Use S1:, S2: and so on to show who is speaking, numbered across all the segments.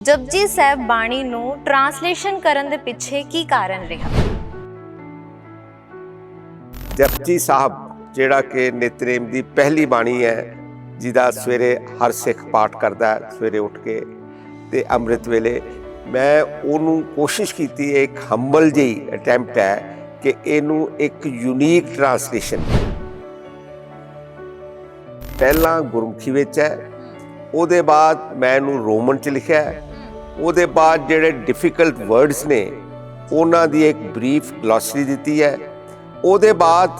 S1: ਜਪਜੀ ਸਾਹਿਬ ਬਾਣੀ ਨੂੰ ਟਰਾਂਸਲੇਸ਼ਨ ਕਰਨ ਦੇ ਪਿੱਛੇ ਕੀ ਕਾਰਨ ਰਿਹਾ?
S2: ਜਪਜੀ ਸਾਹਿਬ ਜਿਹੜਾ ਕਿ ਨਿਤਨੇਮ ਦੀ ਪਹਿਲੀ ਬਾਣੀ ਹੈ ਜਿਹਦਾ ਸਵੇਰੇ ਹਰ ਸਿੱਖ ਪਾਠ ਕਰਦਾ ਹੈ ਸਵੇਰੇ ਉੱਠ ਕੇ ਤੇ ਅੰਮ੍ਰਿਤ ਵੇਲੇ ਮੈਂ ਉਹਨੂੰ ਕੋਸ਼ਿਸ਼ ਕੀਤੀ ਹੈ, ਇੱਕ ਹੰਬਲ ਜਿਹੀ ਅਟੈਂਪਟ ਹੈ ਕਿ ਇਹਨੂੰ ਇੱਕ ਯੂਨੀਕ ਟਰਾਂਸਲੇਸ਼ਨ ਪਹਿਲਾਂ ਗੁਰਮੁਖੀ ਵਿੱਚ ਹੈ ਉਹਦੇ ਬਾਅਦ ਮੈਂ ਇਹਨੂੰ ਰੋਮਨ ਚ ਲਿਖਿਆ ਉਹਦੇ ਬਾਅਦ ਜਿਹੜੇ ਡਿਫਿਕਲਟ ਵਰਡਸ ਨੇ, ਉਹਨਾਂ ਦੀ ਇੱਕ ਬਰੀਫ ਗਲੋਸਰੀ ਦਿੱਤੀ ਹੈ। ਉਹਦੇ ਬਾਅਦ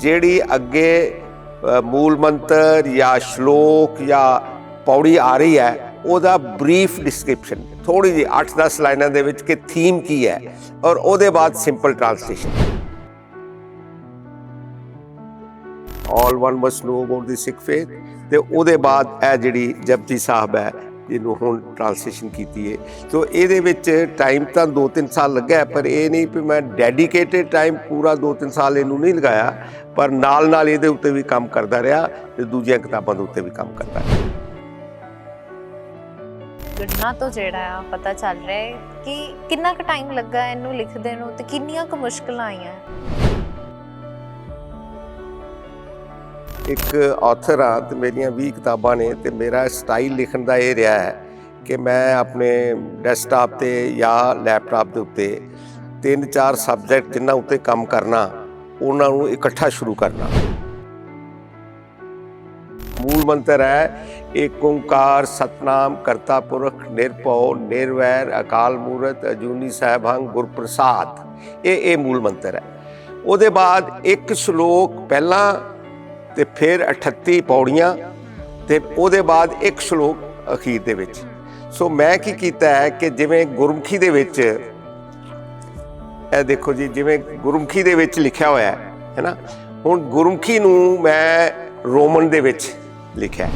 S2: ਜਿਹੜੀ ਅੱਗੇ ਮੂਲ ਮੰਤਰ ਜਾਂ ਸ਼ਲੋਕ ਜਾਂ ਪੌੜੀ ਆ ਰਹੀ ਹੈ, ਉਹਦਾ ਬਰੀਫ ਡਿਸਕ੍ਰਿਪਸ਼ਨ ਥੋੜੀ ਜਿਹੀ 8-10 ਲਾਈਨਾਂ ਦੇ ਵਿੱਚ ਕਿ ਥੀਮ ਕੀ ਹੈ ਔਰ ਉਹਦੇ ਬਾਅਦ simple translation all one must know about the Sikh faith ਤੇ ਉਹਦੇ ਬਾਅਦ ਇਹ ਜਿਹੜੀ ਜਪਜੀ ਸਾਹਿਬ ਹੈ ਜਿਹਨੂੰ ਹੁਣ ਟ੍ਰਾਂਸਲੇਸ਼ਨ ਕੀਤੀ ਹੈ ਸੋ ਇਹਦੇ ਵਿੱਚ ਟਾਈਮ ਤਾਂ 2-3 ਸਾਲ ਲੱਗਾ ਪਰ ਇਹ ਨਹੀਂ ਕਿ ਮੈਂ ਡੈਡੀਕੇਟਿਡ ਟਾਈਮ ਪੂਰਾ 2-3 ਸਾਲ ਇਹਨੂੰ ਨਹੀਂ ਲਗਾਇਆ, ਪਰ ਨਾਲ ਨਾਲ ਇਹਦੇ ਉੱਤੇ ਵੀ ਕੰਮ ਕਰਦਾ ਰਿਹਾ ਤੇ ਦੂਜੀਆਂ ਕਿਤਾਬਾਂ ਦੇ ਉੱਤੇ ਵੀ ਕੰਮ ਕਰਦਾ ਰਿਹਾ।
S1: ਗਣਨਾ ਤੋਂ ਜਿਹੜਾ ਆ, ਪਤਾ ਚੱਲ ਰਿਹਾ ਹੈ ਕਿ ਕਿੰਨਾ ਕੁ ਟਾਈਮ ਲੱਗਾ ਇਹਨੂੰ ਲਿਖਦੇ ਨੂੰ ਤੇ ਕਿੰਨੀਆਂ ਕੁ ਮੁਸ਼ਕਲਾਂ ਆਈਆਂ?
S2: ਇੱਕ ਆਥਰ ਹਾਂ ਤੇ ਮੇਰੀਆਂ 20 ਕਿਤਾਬਾਂ ਨੇ ਤੇ ਮੇਰਾ ਸਟਾਈਲ ਲਿਖਣ ਦਾ ਇਹ ਰਿਹਾ ਹੈ ਕਿ ਮੈਂ ਆਪਣੇ ਡੈਸਕਟਾਪ ਤੇ ਜਾਂ ਲੈਪਟਾਪ ਦੇ ਉੱਤੇ ਤਿੰਨ ਚਾਰ ਸਬਜੈਕਟ ਜਿਨ੍ਹਾਂ ਉੱਤੇ ਕੰਮ ਕਰਨਾ, ਉਹਨਾਂ ਨੂੰ ਇਕੱਠਾ ਸ਼ੁਰੂ ਕਰਨਾ। ਮੂਲ ਮੰਤਰ ਹੈ ਏਕ ਓੰਕਾਰ, ਸਤਨਾਮ, ਕਰਤਾ ਪੁਰਖ, ਨਿਰਭਉ, ਨਿਰਵੈਰ, ਅਕਾਲ ਮੂਰਤ, ਅਜੂਨੀ ਸਹਿਬੰਗ ਗੁਰਪ੍ਰਸਾਦ। ਇਹ ਇਹ ਮੂਲ ਮੰਤਰ ਹੈ। ਉਹਦੇ ਬਾਅਦ ਇੱਕ ਸ਼ਲੋਕ ਪਹਿਲਾਂ ਤੇ ਫਿਰ 38 ਪੌੜੀਆਂ ਤੇ ਉਹਦੇ ਬਾਅਦ ਇੱਕ ਸ਼ਲੋਕ ਅਖੀਰ ਦੇ ਵਿੱਚ। ਸੋ ਮੈਂ ਕੀ ਕੀਤਾ ਹੈ ਕਿ ਜਿਵੇਂ ਗੁਰਮੁਖੀ ਦੇ ਵਿੱਚ, ਇਹ ਦੇਖੋ ਜੀ, ਜਿਵੇਂ ਗੁਰਮੁਖੀ ਦੇ ਵਿੱਚ ਲਿਖਿਆ ਹੋਇਆ ਹੈ ਹੈਨਾ ਹੁਣ ਗੁਰਮੁਖੀ ਨੂੰ ਮੈਂ ਰੋਮਨ ਦੇ ਵਿੱਚ ਲਿਖਿਆ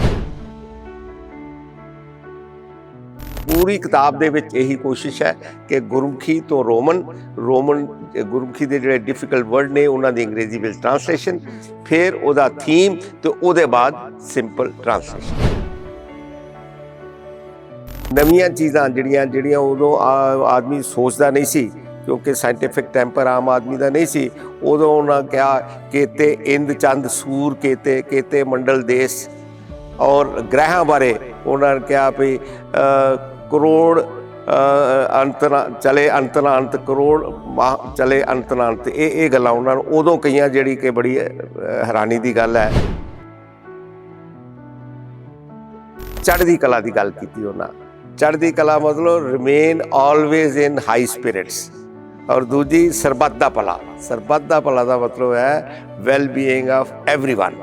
S2: ਪੂਰੀ ਕਿਤਾਬ ਦੇ ਵਿੱਚ ਇਹੀ ਕੋਸ਼ਿਸ਼ ਹੈ ਕਿ ਗੁਰਮੁਖੀ ਤੋਂ ਰੋਮਨ ਰੋਮਨ ਗੁਰਮੁਖੀ ਦੇ ਜਿਹੜੇ ਡਿਫਿਕਲਟ ਵਰਡ ਨੇ, ਉਹਨਾਂ ਦੀ ਅੰਗਰੇਜ਼ੀ ਵਿੱਚ ਟ੍ਰਾਂਸਲੇਸ਼ਨ ਫਿਰ ਉਹਦਾ ਥੀਮ ਤੇ ਉਹਦੇ ਬਾਅਦ ਸਿੰਪਲ ਟ੍ਰਾਂਸਲੇਸ਼ਨ ਨਵੀਆਂ ਚੀਜ਼ਾਂ ਜਿਹੜੀਆਂ ਜਿਹੜੀਆਂ ਉਦੋਂ ਆ- ਆਦਮੀ ਸੋਚਦਾ ਨਹੀਂ ਸੀ, ਕਿਉਂਕਿ ਸਾਇੰਟੀਫਿਕ ਟੈਂਪਰ ਆਮ ਆਦਮੀ ਦਾ ਨਹੀਂ ਸੀ, ਉਦੋਂ ਉਹਨਾਂ ਕਿਹਾ, ਕੇਤੇ ਇੰਦ ਚੰਦ ਸੂਰ, ਕੇਤੇ ਕੇਤੇ ਮੰਡਲ ਦੇਸ਼। ਔਰ ਗ੍ਰਹਿਾਂ ਬਾਰੇ ਉਹਨਾਂ ਨੇ ਕਿਹਾ ਵੀ ਕਰੋੜ ਅ, ਅੰਤ ਨਾ ਚਲੇ ਅੰਤ ਨਾ ਅੰਤ ਕਰੋੜ ਮਾ- ਚਲੇ ਅੰਤ ਨਾ ਅੰਤ ਇਹ ਇਹ ਗੱਲਾਂ ਉਹਨਾਂ ਨੂੰ ਉਦੋਂ ਕਈਆਂ ਜਿਹੜੀ ਕਿ ਬੜੀ ਅ, ਹੈਰਾਨੀ ਦੀ ਗੱਲ ਹੈ ਚੜ੍ਹਦੀ ਕਲਾ ਦੀ ਗੱਲ ਕੀਤੀ ਉਹਨਾਂ ਚੜ੍ਹਦੀ ਕਲਾ ਮਤਲਬ remain always in high spirits ਔਰ ਦੂਜੀ ਸਰਬੱਤ ਦਾ ਭਲਾ ਸਰਬੱਤ ਦਾ ਭਲਾ ਦਾ ਮਤਲਬ ਹੈ ਵੈਲ ਬੀਇੰਗ ਆਫ एवरीवन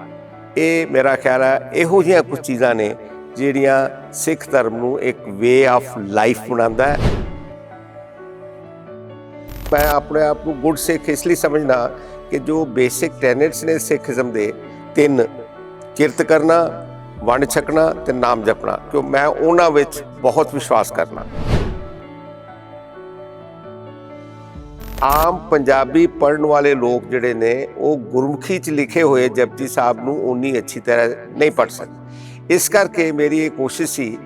S2: ਇਹ ਮੇਰਾ ਖਿਆਲ ਹੈ ਇਹੋ ਜਿਹੀਆਂ ਕੁਝ ਚੀਜ਼ਾਂ ਨੇ ਜਿਹੜੀਆਂ ਸਿੱਖ ਧਰਮ ਨੂੰ ਇੱਕ ਵੇ ਆਫ ਲਾਈਫ ਬਣਾਉਂਦਾ ਹੈ। ਮੈਂ ਆਪਣੇ ਆਪ ਨੂੰ ਗੁੱਡ ਸਿੱਖ ਇਸ ਲਈ ਸਮਝਦਾ ਕਿ ਜੋ ਬੇਸਿਕ ਟੈਨਟਸ ਨੇ ਸਿੱਖੀਜ਼ਮ ਦੇ, ਤਿੰਨ ਕਿਰਤ ਕਰਨਾ, ਵੰਡ ਛਕਣਾ ਤੇ ਨਾਮ ਜਪਣਾ, ਕਿਉਂ ਮੈਂ ਉਹਨਾਂ ਵਿੱਚ ਬਹੁਤ ਵਿਸ਼ਵਾਸ ਕਰਨਾ। ਆਮ ਪੰਜਾਬੀ ਪੜਨ ਵਾਲੇ ਲੋਕ ਜਿਹੜੇ ਨੇ, ਉਹ ਗੁਰਮੁਖੀ ਚ ਲਿਖੇ ਹੋਏ ਜਪਜੀ ਸਾਹਿਬ ਨੂੰ ਉਨੀ ਅੱਛੀ ਤਰ੍ਹਾਂ ਨਹੀਂ ਪੜ ਸਕਦੇ। ਇਸ ਕਰਕੇ ਮੇਰੀ ਇਹ ਕੋਸ਼ਿਸ਼ ਸੀ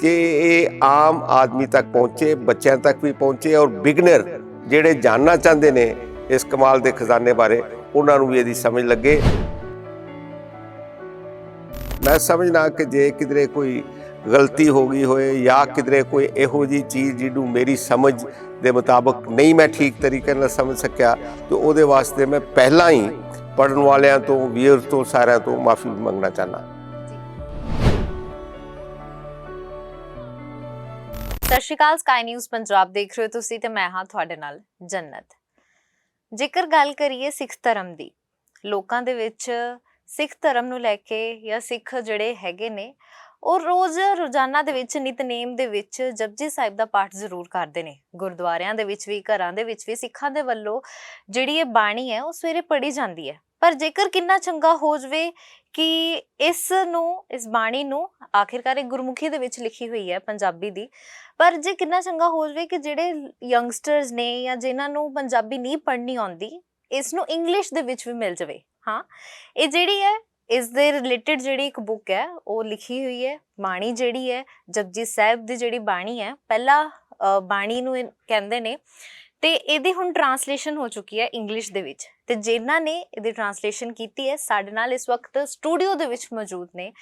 S2: ਕਿ ਇਹ ਆਮ ਆਦਮੀ ਤੱਕ ਪਹੁੰਚੇ, ਬੱਚਿਆਂ ਤੱਕ ਵੀ ਪਹੁੰਚੇ ਔਰ ਬਿਗਨਰ ਜਿਹੜੇ ਜਾਣਨਾ ਚਾਹੁੰਦੇ ਨੇ ਇਸ ਕਮਾਲ ਦੇ ਖਜ਼ਾਨੇ ਬਾਰੇ, ਉਹਨਾਂ ਨੂੰ ਵੀ ਇਹਦੀ ਸਮਝ ਲੱਗੇ। ਮੈਂ ਸਮਝਣਾ ਕਿ ਜੇ ਕਿਧਰੇ ਕੋਈ ਗਲਤੀ ਹੋ ਗਈ ਹੋਏ ਜਾਂ ਕਿਧਰੇ ਕੋਈ ਇਹੋ ਜੀ ਚੀਜ਼ ਜਿਹਨੂੰ ਮੇਰੀ ਸਮਝ ਦੇ ਮੁਤਾਬਕ ਨਹੀਂ ਮੈਂ ਠੀਕ ਤਰੀਕੇ ਨਾਲ ਸਮਝ ਸਕਿਆ, ਤੇ ਉਹਦੇ ਵਾਸਤੇ ਮੈਂ ਪਹਿਲਾਂ ਹੀ ਪੜਨ ਵਾਲਿਆਂ ਤੋਂ ਵੀਰ ਤੋਂ, ਸਾਰਿਆਂ ਤੋਂ ਮਾਫੀ ਮੰਗਣਾ ਚਾਹਨਾ
S1: ਸਤਿ ਸ਼੍ਰੀ ਅਕਾਲ ਸਕਾਈ ਨਿਊਜ਼ ਪੰਜਾਬ ਦੇਖ ਰਹੇ ਹੋ ਤੁਸੀਂ ਤੇ ਮੈਂ ਹਾਂ ਤੁਹਾਡੇ ਨਾਲ ਜੰਨਤ। ਜੇਕਰ ਗੱਲ ਕਰੀਏ ਸਿੱਖ ਧਰਮ ਦੀ, ਲੋਕਾਂ ਦੇ ਵਿੱਚ ਸਿੱਖ ਧਰਮ ਨੂੰ ਲੈ ਕੇ ਜਾਂ ਸਿੱਖ ਜਿਹੜੇ ਹੈਗੇ ਨੇ, ਉਹ ਰੋਜ਼ ਰੋਜ਼ਾਨਾ ਦੇ ਵਿੱਚ, ਨਿਤਨੇਮ ਦੇ ਵਿੱਚ ਜਪਜੀ ਸਾਹਿਬ ਦਾ ਪਾਠ ਜ਼ਰੂਰ ਕਰਦੇ ਨੇ। ਗੁਰਦੁਆਰਿਆਂ ਦੇ ਵਿੱਚ ਵੀ, ਘਰਾਂ ਦੇ ਵਿੱਚ ਵੀ, ਸਿੱਖਾਂ ਦੇ ਵੱਲੋਂ ਜਿਹੜੀ ਇਹ ਬਾਣੀ ਹੈ, ਉਹ ਸਵੇਰੇ ਪੜ੍ਹੀ ਜਾਂਦੀ ਹੈ। ਪਰ ਜੇਕਰ ਕਿੰਨਾ ਚੰਗਾ ਹੋ ਜਵੇ ਕਿ ਇਸ ਨੂੰ, ਇਸ ਬਾਣੀ ਨੂੰ ਆਖਿਰਕਾਰ ਇਹ ਗੁਰਮੁਖੀ ਦੇ ਵਿੱਚ ਲਿਖੀ ਹੋਈ ਹੈ ਪੰਜਾਬੀ ਦੀ। ਪਰ ਜੇ ਕਿੰਨਾ ਚੰਗਾ ਹੋ ਜਵੇ ਕਿ ਜਿਹੜੇ ਯੰਗਸਟਰਸ ਨੇ ਜਾਂ ਜਿਨ੍ਹਾਂ ਨੂੰ ਪੰਜਾਬੀ ਨਹੀਂ ਪੜ੍ਹਨੀ ਆਉਂਦੀ, ਇਸ ਨੂੰ ਇੰਗਲਿਸ਼ ਦੇ ਵਿੱਚ ਵੀ ਮਿਲ ਜਵੇ। ਹਾਂ, ਇਹ ਜਿਹੜੀ ਹੈ, ਇਸ ਦੇ ਰਿਲੇਟਡ ਜਿਹੜੀ ਇੱਕ ਬੁੱਕ ਹੈ, ਉਹ ਲਿਖੀ ਹੋਈ ਹੈ, ਬਾਣੀ ਜਿਹੜੀ ਹੈ, ਜਪਜੀ ਸਾਹਿਬ ਦੀ ਜਿਹੜੀ ਬਾਣੀ ਹੈ, ਪਹਿਲਾ ਬਾਣੀ ਨੂੰ ਇਹ ਕਹਿੰਦੇ ਨੇ ਤੇ ਇਹਦੀ ਹੁਣ ਟਰਾਂਸਲੇਸ਼ਨ ਹੋ ਚੁੱਕੀ ਹੈ ਇੰਗਲਿਸ਼ ਦੇ ਵਿੱਚ। ਤੇ ਜਿਨ੍ਹਾਂ ਨੇ ਇਹਦੀ ਟਰਾਂਸਲੇਸ਼ਨ ਕੀਤੀ ਹੈ ਸਾਡੇ ਨਾਲ ਇਸ ਵਕਤ ਸਟੂਡੀਓ ਦੇ ਵਿੱਚ ਮੌਜੂਦ ਨੇ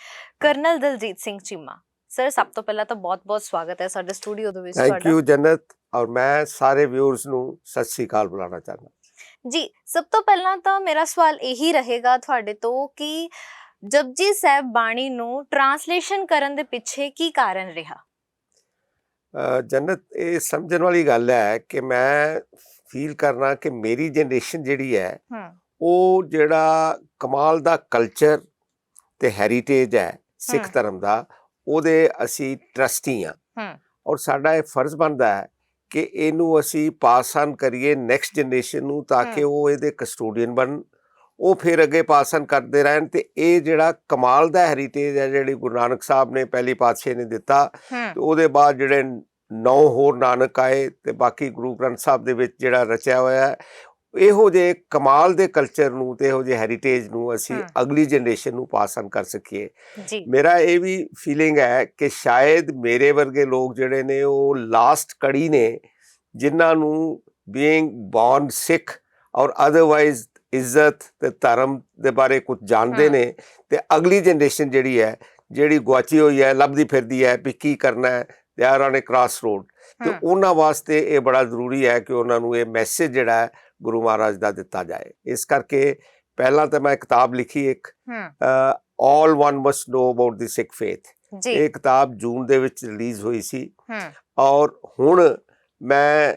S1: ਕਰਨਲ ਦਲਜੀਤ ਸਿੰਘ ਚੀਮਾ। ਸਰ ਸਭ ਤੋਂ ਪਹਿਲਾਂ ਤਾਂ ਬਹੁਤ-ਬਹੁਤ ਸਵਾਗਤ ਹੈ ਸਾਡੇ ਸਟੂਡੀਓ ਦੇ ਵਿੱਚ
S2: ਥੈਂਕ ਯੂ ਜੰਨਤ। ਔਰ ਮੈਂ ਸਾਰੇ ਵਿਊਅਰਸ ਨੂੰ ਸਤਿ ਸ੍ਰੀ ਅਕਾਲ ਬੁਲਾਉਣਾ ਚਾਹੁੰਦਾ
S1: ਜੀ ਸਭ ਤੋਂ ਪਹਿਲਾਂ ਤਾਂ ਮੇਰਾ ਸਵਾਲ ਇਹੀ ਰਹੇਗਾ ਤੁਹਾਡੇ ਤੋਂ ਕਿ ਜਪਜੀ ਸਾਹਿਬ ਬਾਣੀ ਨੂੰ ਟਰਾਂਸਲੇਸ਼ਨ ਕਰਨ ਦੇ ਪਿੱਛੇ ਕੀ ਕਾਰਨ ਰਿਹਾ?
S2: ਜੰਨਤ ਇਹ ਸਮਝਣ ਵਾਲੀ ਗੱਲ ਹੈ ਕਿ ਮੈਂ ਫੀਲ ਕਰਨਾ ਕਿ ਮੇਰੀ ਜਨਰੇਸ਼ਨ ਜਿਹੜੀ ਹੈ ਉਹ ਜਿਹੜਾ ਕਮਾਲ ਦਾ ਕਲਚਰ ਤੇ ਹੈਰੀਟੇਜ ਹੈ ਸਿੱਖ। ਧਰਮ ਦਾ ਉਹਦੇ ਅਸੀਂ ਟਰਸਟੀ ਆ
S1: ਹੂੰ
S2: ਔਰ ਸਾਡਾ ਇਹ ਫਰਜ਼ ਬਣਦਾ ਹੈ ਕਿ ਇਹਨੂੰ ਅਸੀਂ ਪਾਸ ਆਨ ਕਰੀਏ ਨੈਕਸਟ ਜਨਰੇਸ਼ਨ ਨੂੰ ਤਾਂ ਕਿ। ਉਹ ਇਹਦੇ ਕਸਟੋਡੀਅਨ ਬਣਨ ਉਹ ਫਿਰ ਅੱਗੇ ਪਾਸ ਆਨ ਕਰਦੇ ਰਹਿਣ ਤੇ ਇਹ ਜਿਹੜਾ ਕਮਾਲ ਦਾ ਹੈਰੀਟੇਜ ਹੈ ਜਿਹੜੀ ਗੁਰੂ ਨਾਨਕ ਸਾਹਿਬ ਨੇ ਪਹਿਲੀ ਪਾਤਸ਼ਾਹ ਨੇ ਦਿੱਤਾ ਤੇ ਉਹਦੇ ਬਾਅਦ ਜਿਹੜੇ ਨੌ ਹੋਰ ਨਾਨਕ ਆਏ ਤੇ ਬਾਕੀ ਗੁਰੂ ਗ੍ਰੰਥ ਸਾਹਿਬ ਦੇ ਵਿੱਚ ਜਿਹੜਾ ਰਚਿਆ ਹੋਇਆ ਹੈ ਇਹੋ ਜਿਹੇ ਕਮਾਲ ਦੇ ਕਲਚਰ ਨੂੰ ਤੇ ਇਹੋ ਜਿਹੇ ਹੈਰੀਟੇਜ ਨੂੰ ਅਸੀਂ। ਅਗਲੀ ਜਨਰੇਸ਼ਨ ਨੂੰ ਪਾਸ ਆਨ ਕਰ ਸਕੀਏ। ਮੇਰਾ ਇਹ ਵੀ ਫੀਲਿੰਗ ਹੈ ਕਿ ਸ਼ਾਇਦ ਮੇਰੇ ਵਰਗੇ ਲੋਕ ਜਿਹੜੇ ਨੇ ਉਹ ਲਾਸਟ ਕੜੀ ਨੇ ਜਿਨ੍ਹਾਂ ਨੂੰ ਬੀਇੰਗ ਬੌਰਨ ਸਿੱਖ ਔਰ ਅਦਰਵਾਈਜ਼ ਇੱਜ਼ਤ ਤੇ ਧਰਮ ਦੇ ਬਾਰੇ ਕੁਝ ਜਾਣਦੇ। ਨੇ ਤੇ ਅਗਲੀ ਜਨਰੇਸ਼ਨ ਜਿਹੜੀ ਹੈ ਜਿਹੜੀ ਗੁਆਚੀ ਹੋਈ ਹੈ ਲੱਭਦੀ ਫਿਰਦੀ ਹੈ ਵੀ ਕੀ ਕਰਨਾ ਹੈ they are on a cross road ਤੇ ਉਹਨਾਂ ਵਾਸਤੇ ਇਹ ਬੜਾ ਜ਼ਰੂਰੀ ਹੈ ਕਿ ਉਹਨਾਂ ਨੂੰ ਇਹ ਮੈਸੇਜ ਜਿਹੜਾ ਹੈ ਗੁਰੂ ਮਹਾਰਾਜ ਦਾ ਦਿੱਤਾ ਜਾਏ। ਇਸ ਕਰਕੇ ਪਹਿਲਾਂ ਤਾਂ ਮੈਂ ਕਿਤਾਬ ਲਿਖੀ ਇੱਕ all one must know about the Sikh
S1: faith
S2: ਇਹ ਕਿਤਾਬ ਜੂਨ ਦੇ ਵਿੱਚ ਰਿਲੀਜ਼ ਹੋਈ ਸੀ। ਔਰ ਹੁਣ ਮੈਂ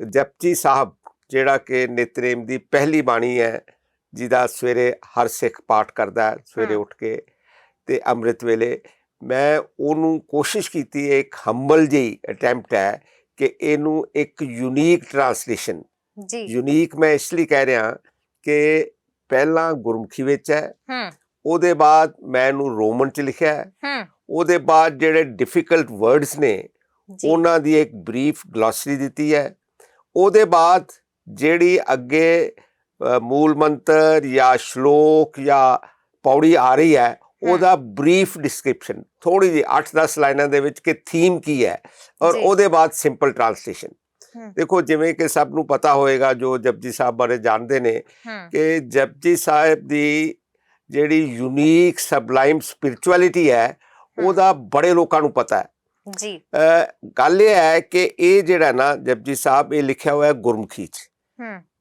S2: ਜਪਜੀ ਸਾਹਿਬ ਜਿਹੜਾ ਕਿ ਨਿਤਨੇਮ ਦੀ ਪਹਿਲੀ ਬਾਣੀ ਹੈ ਜਿਹਦਾ ਸਵੇਰੇ ਹਰ ਸਿੱਖ ਪਾਠ ਕਰਦਾ ਸਵੇਰੇ। ਉੱਠ ਕੇ ਤੇ ਅੰਮ੍ਰਿਤ ਵੇਲੇ। ਮੈਂ ਉਹਨੂੰ ਕੋਸ਼ਿਸ਼ ਕੀਤੀ ਹੈ ਇੱਕ ਹੰਬਲ ਜਿਹੀ ਅਟੈਂਪਟ ਹੈ ਕਿ ਇਹਨੂੰ ਇੱਕ ਯੂਨੀਕ ਟਰਾਂਸਲੇਸ਼ਨ
S1: ਜੀ।
S2: ਯੂਨੀਕ ਮੈਂ ਇਸ ਲਈ ਕਹਿ ਰਿਹਾ ਕਿ ਪਹਿਲਾਂ ਗੁਰਮੁਖੀ ਵਿੱਚ ਹੈ
S1: ਹੂੰ।
S2: ਉਹਦੇ ਬਾਅਦ ਮੈਂ ਇਹਨੂੰ ਰੋਮਨ ਚ ਲਿਖਿਆ ਹੈ
S1: ਹੂੰ।
S2: ਉਹਦੇ ਬਾਅਦ ਜਿਹੜੇ ਡਿਫਿਕਲਟ ਵਰਡਸ ਨੇ ਉਹਨਾਂ ਦੀ ਇੱਕ ਬਰੀਫ ਗਲੋਸਰੀ ਦਿੱਤੀ ਹੈ ਉਹਦੇ ਬਾਅਦ ਜਿਹੜੀ ਅੱਗੇ ਮੂਲ ਮੰਤਰ ਜਾਂ ਸ਼ਲੋਕ ਜਾਂ ਪੌੜੀ ਆ ਰਹੀ ਹੈ ਉਹਦਾ ਬਰੀਫ ਡਿਸਕ੍ਰਿਪਸ਼ਨ ਥੋੜੀ ਜਿਹੀ 8-10 ਲਾਈਨਾਂ ਦੇ ਵਿੱਚ ਕਿ ਥੀਮ ਕੀ ਹੈ ਔਰ। ਉਹਦੇ ਬਾਅਦ ਸਿੰਪਲ ਟਰਾਂਸਲੇਸ਼ਨ। ਦੇਖੋ ਜਿਵੇਂ ਕਿ ਸਭ ਨੂੰ ਪਤਾ ਹੋਏਗਾ ਜੋ ਜਪਜੀ ਸਾਹਿਬ ਬਾਰੇ ਜਾਣਦੇ ਨੇ ਕਿ ਜਪਜੀ ਸਾਹਿਬ ਦੀ ਜਿਹੜੀ ਯੂਨੀਕ ਸਬਲਾਈਮ ਸਪਿਰਚੁਅਲਿਟੀ ਹੈ। ਉਹਦਾ ਬੜੇ ਲੋਕਾਂ ਨੂੰ ਪਤਾ ਹੈ
S1: ਜੀ
S2: ਗੱਲ ਇਹ ਹੈ ਕਿ ਇਹ ਜਿਹੜਾ ਨਾ ਜਪਜੀ ਸਾਹਿਬ ਇਹ ਲਿਖਿਆ ਹੋਇਆ ਗੁਰਮੁਖੀ ਚ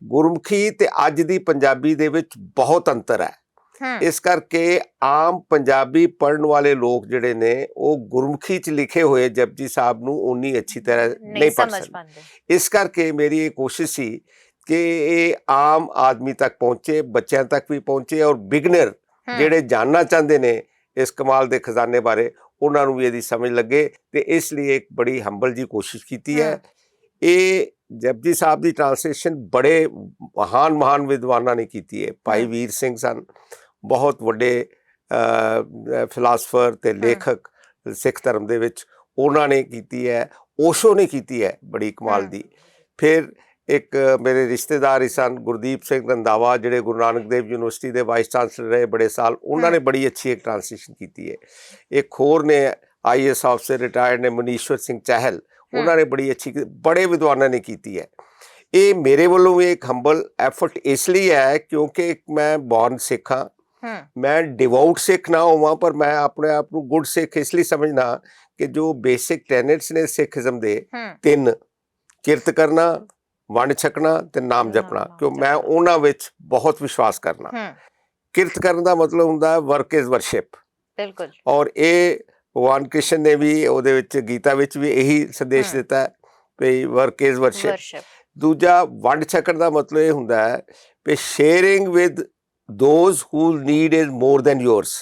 S2: ਗੁਰਮੁਖੀ ਤੇ ਅੱਜ ਦੀ ਪੰਜਾਬੀ ਦੇ ਵਿੱਚ ਬਹੁਤ ਅੰਤਰ ਹੈ। ਇਸ ਕਰਕੇ ਆਮ ਪੰਜਾਬੀ ਪੜਨ ਵਾਲੇ ਲੋਕ ਜਿਹੜੇ ਨੇ ਉਹ ਗੁਰਮੁਖੀ ਚ ਲਿਖੇ ਹੋਏ ਜਪਜੀ ਸਾਹਿਬ ਨੂੰ ਉਨੀ ਅੱਛੀ ਤਰ੍ਹਾਂ
S1: ਨਹੀਂ ਸਮਝ
S2: ਸਕਦੇ।
S1: ਪਾਉਂਦੇ।
S2: ਇਸ ਕਰਕੇ ਮੇਰੀ ਇਹ ਕੋਸ਼ਿਸ਼ ਸੀ ਕਿ ਇਹ ਆਮ ਆਦਮੀ ਤੱਕ ਪਹੁੰਚੇ ਬੱਚਿਆਂ ਤੱਕ ਵੀ ਪਹੁੰਚੇ ਔਰ ਬਿਗਨਰ ਜਿਹੜੇ ਜਾਣਨਾ ਚਾਹੁੰਦੇ ਨੇ ਇਸ ਕਮਾਲ ਦੇ ਖਜ਼ਾਨੇ ਬਾਰੇ ਉਹਨਾਂ ਨੂੰ ਵੀ ਇਹਦੀ ਸਮਝ ਲੱਗੇ ਤੇ ਇਸ ਲਈ ਇੱਕ ਬੜੀ ਹੰਬਲ ਜੀ ਕੋਸ਼ਿਸ਼ ਕੀਤੀ ਹੈ। ਇਹ ਜਪਜੀ ਸਾਹਿਬ ਦੀ ਟ੍ਰਾਂਸਲੇਸ਼ਨ ਬੜੇ ਮਹਾਨ ਮਹਾਨ ਵਿਦਵਾਨਾਂ ਨੇ ਕੀਤੀ ਹੈ ਭਾਈ। ਵੀਰ ਸਿੰਘ ਸਨ ਬਹੁਤ ਵੱਡੇ ਫਿਲਾਸਫਰ ਤੇ ਲੇਖਕ ਸਿੱਖ ਧਰਮ ਦੇ ਵਿੱਚ ਉਹਨਾਂ ਨੇ ਕੀਤੀ ਹੈ ਓਸ਼ੋ ਨੇ ਕੀਤੀ ਹੈ ਬੜੀ ਕਮਾਲ। ਦੀ ਫਿਰ ਇੱਕ ਮੇਰੇ ਰਿਸ਼ਤੇਦਾਰ ਹੀ ਸਨ ਗੁਰਦੀਪ ਸਿੰਘ ਰੰਧਾਵਾ ਜਿਹੜੇ ਗੁਰੂ ਨਾਨਕ ਦੇਵ ਯੂਨੀਵਰਸਿਟੀ ਦੇ ਵਾਈਸ ਚਾਂਸਲਰ ਰਹੇ ਬੜੇ ਸਾਲ ਉਹਨਾਂ ਨੇ। ਬੜੀ ਅੱਛੀ ਇੱਕ ਟ੍ਰਾਂਸਲੇਸ਼ਨ ਕੀਤੀ ਹੈ ਇੱਕ ਹੋਰ ਨੇ ਆਈਐਸ ਅਫਸਰ ਰਿਟਾਇਰਡ ਨੇ ਮਨੀਸ਼ਵਰ ਸਿੰਘ ਚਾਹਲ ਉਹਨਾਂ ਨੇ ਬੜੀ ਅੱਛੀ ਬੜੇ ਵਿਦਵਾਨਾਂ ਨੇ ਕੀਤੀ ਹੈ। ਇਹ ਮੇਰੇ ਵੱਲੋਂ ਵੀ ਇੱਕ ਹੰਬਲ ਐਫਰਟ ਇਸ ਲਈ ਹੈ ਕਿਉਂਕਿ ਮੈਂ ਬੌਰਨ ਸਿੱਖ ਮੈਂ ਡਿਵੋਟ ਸਿੱਖ ਨਾ ਹੋਵਾਂ ਪਰ ਮੈਂ ਆਪਣੇ ਆਪ ਨੂੰ ਗੁੱਡ ਸਿੱਖ ਇਸ ਲਈ ਸਮਝਣਾ ਕਿ ਜੋ ਬੇਸਿਕ ਟੈਨੇਟਸ ਨੇ ਸਿੱਖੀਜ਼ਮ ਦੇ ਤਿੰਨ ਕਿਰਤ ਕਰਨਾ ਵੰਡ ਛਕਣਾ ਤੇ ਨਾਮ ਜਪਣਾ। ਕਿਉਂ ਮੈਂ। ਉਹਨਾਂ ਵਿੱਚ ਬਹੁਤ ਵਿਸ਼ਵਾਸ ਕਰਨਾ। ਕਿਰਤ ਕਰਨ ਦਾ ਮਤਲਬ ਹੁੰਦਾ ਹੈ ਵਰਕ ਇਜ਼ ਵਰਸ਼ਿਪ
S1: ਬਿਲਕੁਲ।
S2: ਔਰ ਇਹ ਭਗਵਾਨ ਕ੍ਰਿਸ਼ਨ ਨੇ ਵੀ ਉਹਦੇ ਵਿੱਚ ਗੀਤਾ ਵਿੱਚ ਵੀ ਇਹੀ ਸੰਦੇਸ਼। ਦਿੱਤਾ ਹੈ ਵੀ ਵਰਕ ਇਜ਼ ਵਰਸ਼ਿਪ ਦੂਜਾ ਵੰਡ ਛਕਣ ਦਾ ਮਤਲਬ ਇਹ ਹੁੰਦਾ ਹੈ ਕਿ sharing with those who need is more than
S1: yours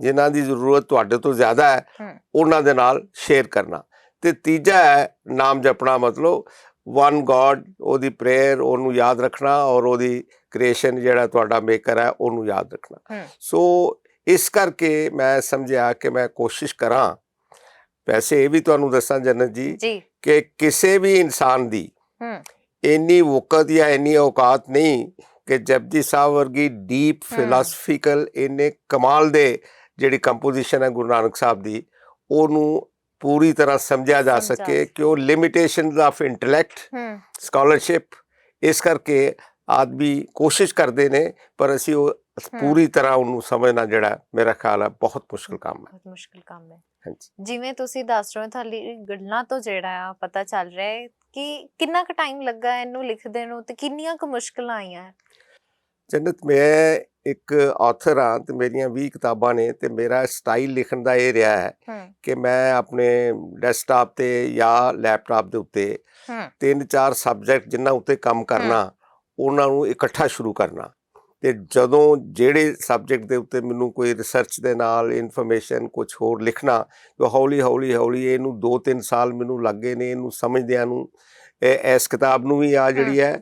S2: ਜਿਨ੍ਹਾਂ ਦੀ ਜ਼ਰੂਰਤ ਤੁਹਾਡੇ ਤੋਂ ਜ਼ਿਆਦਾ ਹੈ ਉਹਨਾਂ ਦੇ ਨਾਲ ਸ਼ੇਅਰ ਕਰਨਾ। ਤੇ ਤੀਜਾ ਹੈ ਨਾਮ ਜਪਣਾ ਮਤਲਬ ਵਨ ਗੋਡ ਉਹਦੀ ਪ੍ਰੇਅਰ ਉਹਨੂੰ ਯਾਦ ਰੱਖਣਾ ਔਰ ਉਹਦੀ ਕ੍ਰੀਏਸ਼ਨ ਜਿਹੜਾ ਤੁਹਾਡਾ ਮੇਕਰ ਹੈ ਉਹਨੂੰ ਯਾਦ ਰੱਖਣਾ। ਸੋ ਇਸ ਕਰਕੇ ਮੈਂ ਸਮਝਿਆ ਕਿ ਮੈਂ ਕੋਸ਼ਿਸ਼ ਕਰਾਂ ਵੈਸੇ ਇਹ ਵੀ ਤੁਹਾਨੂੰ ਦੱਸਾਂ ਜਨਤ ਜੀ ਕਿ ਕਿਸੇ ਵੀ ਇਨਸਾਨ ਦੀ ਇੰਨੀ ਵਕਤ ਜਾਂ ਇੰਨੀ ਔਕਾਤ ਨਹੀਂ ਕਿ ਜਪਜੀ ਸਾਹਿਬ ਵਰਗੀ ਡੀਪ। ਫਿਲਾਸਫੀਕਲ ਇਹਨੇ ਕਮਾਲ ਦੇ ਜਿਹੜੀ ਕੰਪੋਜੀਸ਼ਨ ਹੈ ਗੁਰੂ ਨਾਨਕ ਸਾਹਿਬ ਦੀ ਉਹਨੂੰ ਪੂਰੀ ਤਰ੍ਹਾਂ ਸਮਝਿਆ ਜਾ ਸਕੇ ਕਿ ਉਹ ਲਿਮਿਟੇਸ਼ਨਸ ਆਫ ਇੰਟੈਲੈਕਟ ਸਕਾਲਰਸ਼ਿਪ ਇਸ ਕਰਕੇ ਆਦਮੀ ਕੋਸ਼ਿਸ਼ ਕਰਦੇ ਨੇ ਪਰ ਅਸੀਂ ਉਹ। ਪੂਰੀ ਤਰ੍ਹਾਂ ਉਹਨੂੰ ਸਮਝਣਾ ਜਿਹੜਾ ਮੇਰਾ ਖਿਆਲ ਹੈ ਬਹੁਤ ਮੁਸ਼ਕਲ ਕੰਮ ਹੈ
S1: ਬਹੁਤ ਮੁਸ਼ਕਿਲ ਕੰਮ ਹੈ।
S2: ਹਾਂਜੀ।
S1: ਜਿਵੇਂ ਤੁਸੀਂ ਦੱਸ ਰਹੇ ਹੋ ਤੁਹਾਡੀ ਗੱਲਾਂ ਤੋਂ ਜਿਹੜਾ ਆ ਪਤਾ ਚੱਲ ਰਿਹਾ ਹੈ ਕਿ ਕਿੰਨਾ ਕੁ ਟਾਈਮ ਲੱਗਾ ਇਹਨੂੰ ਲਿਖਦੇ ਨੂੰ ਤੇ ਕਿੰਨੀਆਂ ਕੁ ਮੁਸ਼ਕਲਾਂ ਆਈਆਂ?
S2: ਜੰਨਤ ਮੈਂ ਇੱਕ ਆਥਰ ਹਾਂ ਤੇ ਮੇਰੀਆਂ 20 ਕਿਤਾਬਾਂ ਨੇ ਤੇ ਮੇਰਾ ਸਟਾਈਲ ਲਿਖਣ ਦਾ ਇਹ ਰਿਹਾ ਹੈ ਕਿ ਮੈਂ ਆਪਣੇ ਡੈਸਕਟਾਪ ਤੇ ਜਾਂ ਲੈਪਟਾਪ ਦੇ ਉੱਤੇ ਤਿੰਨ ਚਾਰ ਸਬਜੈਕਟ ਜਿਨ੍ਹਾਂ ਉੱਤੇ ਕੰਮ ਕਰਨਾ ਉਹਨਾਂ ਨੂੰ ਇਕੱਠਾ ਸ਼ੁਰੂ ਕਰਨਾ। ਤੇ ਜਦੋਂ ਜਿਹੜੇ ਸਬਜੈਕਟ ਦੇ ਉੱਤੇ ਮੈਨੂੰ ਕੋਈ ਰਿਸਰਚ ਦੇ ਨਾਲ ਇਨਫੋਰਮੇਸ਼ਨ ਕੁਝ ਹੋਰ ਲਿਖਣਾ ਤਾਂ ਹੌਲੀ ਹੌਲੀ ਹੌਲੀ ਇਹਨੂੰ 2-3 ਸਾਲ ਮੈਨੂੰ ਲੱਗੇ ਨੇ ਇਹਨੂੰ ਸਮਝਦਿਆਂ ਨੂੰ ਇਹ ਇਸ ਕਿਤਾਬ ਨੂੰ ਵੀ ਆ ਜਿਹੜੀ ਹੈ।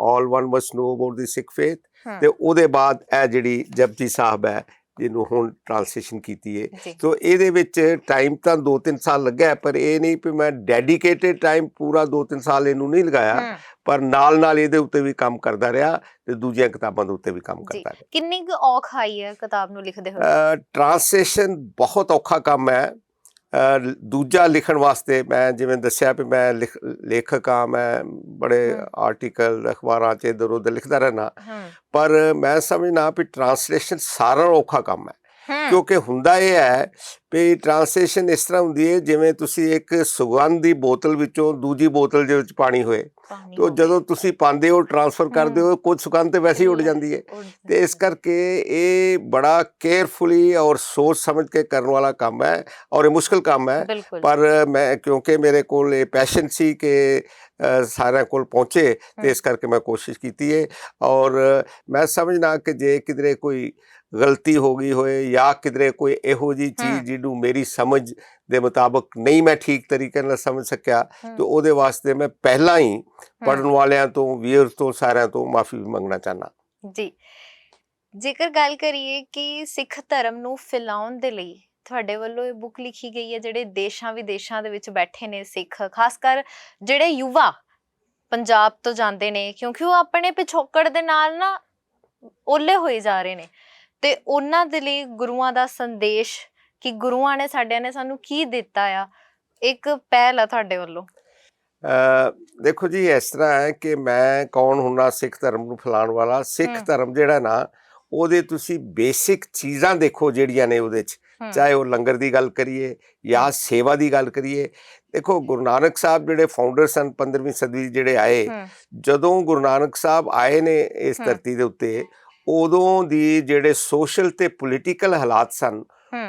S2: All one must know about the Sikh
S1: faith
S2: ਤੇ ਉਹਦੇ ਬਾਅਦ ਇਹ ਜਿਹੜੀ ਜਪਜੀ ਸਾਹਿਬ ਹੈ ਜਿਹਨੂੰ ਹੁਣ ਟ੍ਰਾਂਸਲੇਸ਼ਨ ਕੀਤੀ ਹੈ ਤੋ ਇਹਦੇ ਵਿੱਚ ਟਾਈਮ ਤਾਂ 2-3 ਸਾਲ ਲੱਗਾ ਪਰ ਇਹ ਨਹੀਂ ਕਿ ਮੈਂ ਡੈਡੀਕੇਟਿਡ ਟਾਈਮ ਪੂਰਾ 2-3 ਸਾਲ ਇਹਨੂੰ ਨਹੀਂ ਲਗਾਇਆ। ਪਰ ਨਾਲ ਨਾਲ ਇਹਦੇ ਉੱਤੇ ਵੀ ਕੰਮ ਕਰਦਾ ਰਿਹਾ ਤੇ ਦੂਜੀਆਂ ਕਿਤਾਬਾਂ ਦੇ ਉੱਤੇ ਵੀ ਕੰਮ ਕਰਦਾ ਰਿਹਾ।
S1: ਕਿੰਨੀ ਔਖ ਆਈ ਹੈ ਕਿਤਾਬ ਨੂੰ ਲਿਖਦੇ ਹੋਏ?
S2: ਟ੍ਰਾਂਸਲੇਸ਼ਨ ਬਹੁਤ ਔਖਾ ਕੰਮ ਹੈ। ਦੂਜਾ ਲਿਖਣ ਵਾਸਤੇ ਮੈਂ ਜਿਵੇਂ ਦੱਸਿਆ ਵੀ ਮੈਂ ਲਿਖ- ਲੇਖਕ ਹਾਂ ਮੈਂ ਬੜੇ। ਆਰਟੀਕਲ ਅਖਬਾਰਾਂ 'ਚ ਇੱਧਰ ਉੱਧਰ ਲਿਖਦਾ ਰਹਿਣਾ ਪਰ ਮੈਂ ਸਮਝਣਾ ਵੀ ਟ੍ਰਾਂਸਲੇਸ਼ਨ ਸਾਰਾ ਔਖਾ ਕੰਮ ਹੈ। ਕਿਉਂਕਿ ਹੁੰਦਾ ਇਹ ਹੈ ਵੀ ਟ੍ਰਾਂਸਲੇਸ਼ਨ ਇਸ ਤਰ੍ਹਾਂ ਹੁੰਦੀ ਹੈ ਜਿਵੇਂ ਤੁਸੀਂ ਇੱਕ ਸੁਗੰਧ ਦੀ ਬੋਤਲ ਵਿੱਚੋਂ ਦੂਜੀ ਬੋਤਲ ਦੇ ਵਿੱਚ ਪਾਣੀ ਹੋਏ ਤੇ ਜਦੋਂ ਤੁਸੀਂ ਪਾਉਂਦੇ ਹੋ ਟ੍ਰਾਂਸਫਰ ਕਰਦੇ ਹੋ। ਕੁਝ ਸੁਗੰਧ ਤੇ ਵੈਸੇ ਹੀ ਉੱਡ ਜਾਂਦੀ ਹੈ। ਤੇ ਇਸ ਕਰਕੇ ਇਹ ਬੜਾ ਕੇਅਰਫੁਲੀ ਔਰ ਸੋਚ ਸਮਝ ਕੇ ਕਰਨ ਵਾਲਾ ਕੰਮ ਹੈ ਔਰ ਇਹ ਮੁਸ਼ਕਲ ਕੰਮ ਹੈ। ਪਰ ਮੈਂ ਕਿਉਂਕਿ ਮੇਰੇ ਕੋਲ ਇਹ ਪੈਸ਼ਨ ਸੀ ਕਿ ਸਾਰਿਆਂ ਕੋਲ ਪਹੁੰਚੇ ਤੇ ਇਸ ਕਰਕੇ ਮੈਂ ਕੋਸ਼ਿਸ਼ ਕੀਤੀ ਹੈ ਔਰ ਮੈਂ ਸਮਝਣਾ ਕਿ ਜੇ ਕਿਧਰੇ ਕੋਈ ਗਲਤੀ ਹੋ ਗਈ ਹੋਏ ਜਾਂ ਕਿਧਰੇ ਕੋਈ ਇਹੋ ਜੀ। ਚੀਜ਼ ਜਿਹਨੂੰ ਮੇਰੀ ਸਮਝ ਦੇ ਮੁਤਾਬਕ ਨਹੀਂ ਮੈਂ ਠੀਕ ਤਰੀਕੇ ਨਾਲ ਸਮਝ ਸਕਿਆ ਤੇ ਉਹਦੇ ਵਾਸਤੇ ਮੈਂ ਪਹਿਲਾਂ ਹੀ ਪੜਨ ਵਾਲਿਆਂ ਤੋਂ ਵੀਰ ਤੋਂ ਸਾਰਿਆਂ ਤੋਂ ਮਾਫੀ ਮੰਗਣਾ ਚਾਹਨਾ
S1: ਜੀ। ਜੇਕਰ ਗੱਲ ਕਰੀਏ ਕਿ ਸਿੱਖ ਧਰਮ ਨੂੰ ਫੈਲਾਉਣ ਦੇ ਲਈ ਤੁਹਾਡੇ ਵੱਲੋਂ ਇਹ ਬੁੱਕ ਲਿਖੀ ਗਈ ਹੈ ਜਿਹੜੇ ਦੇਸ਼ਾਂ ਵਿਦੇਸ਼ਾਂ ਦੇ ਵਿੱਚ ਬੈਠੇ ਨੇ ਸਿੱਖ ਖਾਸ ਕਰ ਜਿਹੜੇ ਯੁਵਾ ਪੰਜਾਬ ਤੋਂ ਜਾਂਦੇ ਨੇ ਕਿਉਂਕਿ ਉਹ ਆਪਣੇ ਪਿਛੋਕੜ ਦੇ ਨਾਲ ਨਾ ਓਲੇ ਹੋਏ ਜਾ ਰਹੇ ਨੇ। ਤੇ ਉਹਨਾਂ ਦੇ ਲਈ ਗੁਰੂਆਂ ਦਾ ਸੰਦੇਸ਼ ਕਿ ਗੁਰੂਆਂ ਨੇ ਸਾਡਿਆਂ ਨੇ ਸਾਨੂੰ ਕੀ ਦਿੱਤਾ ਆ? ਇੱਕ ਪਹਿਲ ਆ ਤੁਹਾਡੇ ਵੱਲੋਂ।
S2: ਅ, ਦੇਖੋ ਜੀ ਇਸ ਤਰ੍ਹਾਂ ਹੈ ਕਿ ਮੈਂ ਕੌਣ ਹੁੰਨਾ ਸਿੱਖ ਧਰਮ ਨੂੰ ਫੈਲਾਉਣ ਵਾਲਾ। ਸਿੱਖ। ਧਰਮ ਜਿਹੜਾ ਨਾ ਉਹਦੇ ਤੁਸੀਂ ਬੇਸਿਕ ਚੀਜ਼ਾਂ ਦੇਖੋ ਜਿਹੜੀਆਂ ਨੇ ਉਹਦੇ 'ਚ। ਚਾਹੇ ਉਹ ਲੰਗਰ ਦੀ ਗੱਲ ਕਰੀਏ ਜਾਂ ਸੇਵਾ ਦੀ ਗੱਲ ਕਰੀਏ। ਦੇਖੋ ਗੁਰੂ ਨਾਨਕ ਸਾਹਿਬ ਜਿਹੜੇ ਫਾਊਂਡਰ ਸਨ 15ਵੀਂ ਸਦੀ ਜਿਹੜੇ ਆਏ ਜਦੋਂ ਗੁਰੂ ਨਾਨਕ ਸਾਹਿਬ ਆਏ ਨੇ ਇਸ। ਧਰਤੀ ਦੇ ਉੱਤੇ ਉਦੋਂ ਦੀ ਜਿਹੜੇ ਸੋਸ਼ਲ ਤੇ ਪੋਲੀਟੀਕਲ ਹਾਲਾਤ ਸਨ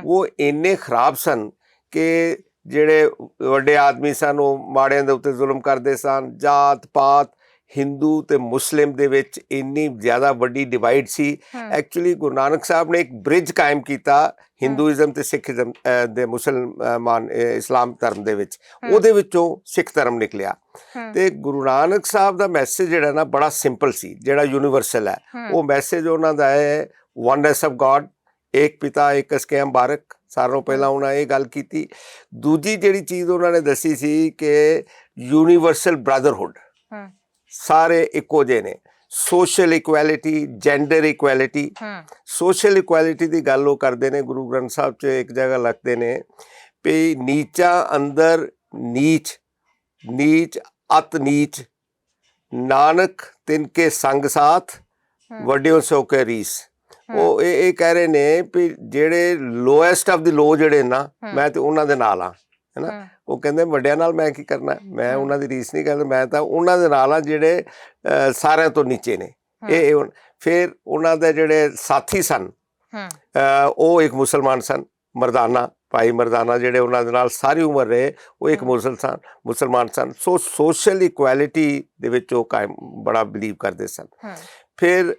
S2: ਉਹ ਇੰਨੇ ਖਰਾਬ ਸਨ ਕਿ ਜਿਹੜੇ ਵੱਡੇ ਆਦਮੀ ਸਨ ਉਹ ਮਾੜਿਆਂ ਦੇ ਉੱਤੇ ਜ਼ੁਲਮ ਕਰਦੇ ਸਨ। ਜਾਤ ਪਾਤ ਹਿੰਦੂ ਤੇ ਮੁਸਲਿਮ ਦੇ ਵਿੱਚ ਇੰਨੀ ਜ਼ਿਆਦਾ ਵੱਡੀ ਡਿਵਾਈਡ ਸੀ। ਐਕਚੁਅਲੀ ਗੁਰੂ ਨਾਨਕ ਸਾਹਿਬ ਨੇ ਇੱਕ ਬ੍ਰਿਜ ਕਾਇਮ ਕੀਤਾ ਹਿੰਦੂਇਜ਼ਮ ਤੇ ਸਿੱਖੀਜ਼ਮ ਦੇ ਮੁਸਲਮਾਨ ਇਸਲਾਮ ਧਰਮ ਦੇ ਵਿੱਚ। ਉਹਦੇ ਵਿੱਚੋਂ ਸਿੱਖ ਧਰਮ ਨਿਕਲਿਆ। ਤੇ ਗੁਰੂ ਨਾਨਕ ਸਾਹਿਬ ਦਾ ਮੈਸੇਜ ਜਿਹੜਾ ਨਾ ਬੜਾ ਸਿੰਪਲ ਸੀ ਜਿਹੜਾ ਯੂਨੀਵਰਸਲ ਹੈ। ਉਹ ਮੈਸੇਜ ਉਹਨਾਂ ਦਾ ਹੈ ਵਨਨੈਸ ਆਫ ਗੋਡ ਇੱਕ ਪਿਤਾ ਇੱਕ ਅਸਕੇ ਮੁਬਾਰਕ ਸਾਰਿਆਂ ਨਾਲੋਂ ਪਹਿਲਾਂ ਉਹਨਾਂ ਇਹ ਗੱਲ ਕੀਤੀ। ਦੂਜੀ ਜਿਹੜੀ ਚੀਜ਼ ਉਹਨਾਂ ਨੇ ਦੱਸੀ ਸੀ ਕਿ ਯੂਨੀਵਰਸਲ ਬ੍ਰਦਰਹੁੱਡ ਸਾਰੇ ਇੱਕੋ ਜਿਹੇ ਨੇ। Social equality gender
S1: equality
S2: social equality ਦੀ ਗੱਲ ਉਹ ਕਰਦੇ ਨੇ ਗੁਰੂ ਗ੍ਰੰਥ ਸਾਹਿਬ 'ਚ ਇੱਕ ਜਗ੍ਹਾ ਲਿਖਦੇ ਨੇ ਵੀ ਨੀਚਾ ਅੰਦਰ ਨੀਚ ਨੀਚ ਅਤ ਨੀਚ ਨਾਨਕ ਤਿਨ ਕੇ ਸੰਗ ਸਾਥ ਵੱਡਿਓ ਸੋ ਕੇ ਰੀਸ। ਉਹ ਇਹ ਇਹ ਕਹਿ ਰਹੇ ਨੇ ਵੀ ਜਿਹੜੇ ਲੋਐਸਟ ਆਫ ਦੀ ਲੋ ਜਿਹੜੇ ਨਾ ਮੈਂ ਤੇ ਉਹਨਾਂ ਦੇ ਨਾਲ ਆ ਹੈਨਾ ਉਹ ਕਹਿੰਦੇ ਵੱਡਿਆਂ ਨਾਲ ਮੈਂ ਕੀ ਕਰਨਾ? ਮੈਂ। ਉਹਨਾਂ ਦੀ ਰੀਸ ਨਹੀਂ ਕਰਦਾ ਮੈਂ ਤਾਂ ਉਹਨਾਂ ਦੇ ਨਾਲ ਆ ਜਿਹੜੇ ਸਾਰਿਆਂ ਤੋਂ ਨੀਚੇ ਨੇ। ਇਹ ਫਿਰ ਉਹਨਾਂ ਦੇ ਜਿਹੜੇ ਸਾਥੀ ਸਨ ਉਹ ਇੱਕ ਮੁਸਲਮਾਨ ਸਨ ਮਰਦਾਨਾ ਭਾਈ ਮਰਦਾਨਾ ਜਿਹੜੇ ਉਹਨਾਂ ਦੇ ਨਾਲ ਸਾਰੀ ਉਮਰ ਰਹੇ ਉਹ ਇੱਕ। ਮੁਸਲਮਾਨ ਮੁਸਲਮਾਨ ਸਨ। ਸੋ ਸੋਸ਼ਲ ਇਕੁਐਲਿਟੀ ਦੇ ਵਿੱਚ ਉਹ ਕਾਇਮ ਬੜਾ ਬਲੀਵ ਕਰਦੇ ਸਨ। ਫਿਰ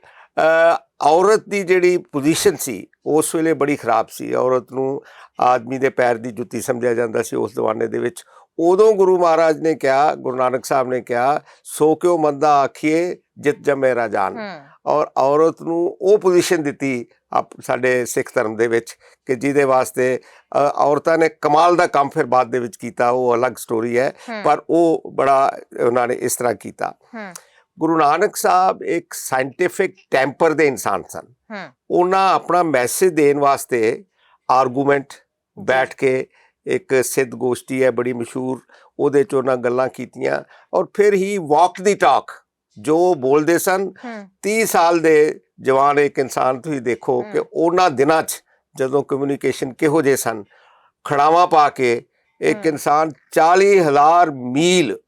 S2: ਔਰਤ ਦੀ ਜਿਹੜੀ ਪੋਜੀਸ਼ਨ ਸੀ ਉਸ ਵੇਲੇ ਬੜੀ ਖਰਾਬ ਸੀ। ਔਰਤ ਨੂੰ ਆਦਮੀ ਦੇ ਪੈਰ ਦੀ ਜੁੱਤੀ ਸਮਝਿਆ ਜਾਂਦਾ ਸੀ ਉਸ ਜ਼ਮਾਨੇ ਦੇ ਵਿੱਚ। ਉਦੋਂ ਗੁਰੂ ਮਹਾਰਾਜ ਨੇ ਕਿਹਾ ਗੁਰੂ ਨਾਨਕ ਸਾਹਿਬ ਨੇ ਕਿਹਾ ਸੋ ਕਿਉ ਮੰਦਾ ਆਖੀਏ ਜਿਤ ਜਮੇ ਰਾਜਾਨ ਔਰ ਔਰਤ ਨੂੰ ਉਹ ਪੋਜੀਸ਼ਨ ਦਿੱਤੀ ਸਾਡੇ ਸਿੱਖ ਧਰਮ ਦੇ ਵਿੱਚ ਕਿ ਜਿਹਦੇ ਵਾਸਤੇ ਔਰਤਾਂ ਨੇ ਕਮਾਲ ਦਾ ਕੰਮ ਫਿਰ ਬਾਅਦ ਦੇ ਵਿੱਚ ਕੀਤਾ। ਉਹ ਅਲੱਗ ਸਟੋਰੀ ਹੈ ਪਰ ਉਹ ਬੜਾ ਉਹਨਾਂ ਨੇ ਇਸ ਤਰ੍ਹਾਂ ਕੀਤਾ। ਗੁਰੂ ਨਾਨਕ ਸਾਹਿਬ ਇੱਕ ਸਾਇੰਟੀਫਿਕ ਟੈਂਪਰ ਦੇ ਇਨਸਾਨ ਸਨ।
S1: ਹੂੰ।
S2: ਉਹਨਾਂ ਆਪਣਾ ਮੈਸੇਜ ਦੇਣ ਵਾਸਤੇ ਆਰਗੂਮੈਂਟ ਬੈਠ ਕੇ ਇੱਕ ਸਿੱਧ ਗੋਸ਼ਟੀ ਹੈ ਬੜੀ ਮਸ਼ਹੂਰ ਉਹਦੇ ਚ ਉਹਨਾਂ ਗੱਲਾਂ ਕੀਤੀਆਂ ਔਰ ਫਿਰ ਹੀ ਵਾਕ ਦੀ ਟਾਕ ਜੋ ਬੋਲਦੇ ਸਨ।
S1: ਹੂੰ।
S2: 30 ਸਾਲ ਦੇ ਜਵਾਨ ਇੱਕ ਇਨਸਾਨ ਤੁਸੀਂ ਦੇਖੋ ਕਿ। ਉਹਨਾਂ ਦਿਨਾਂ 'ਚ ਜਦੋਂ ਕਮਿਊਨੀਕੇਸ਼ਨ ਕਿਹੋ ਜਿਹੇ ਸਨ ਖੜਾਵਾਂ ਪਾ ਕੇ ਇੱਕ। ਇਨਸਾਨ 40000 ਮੀਲ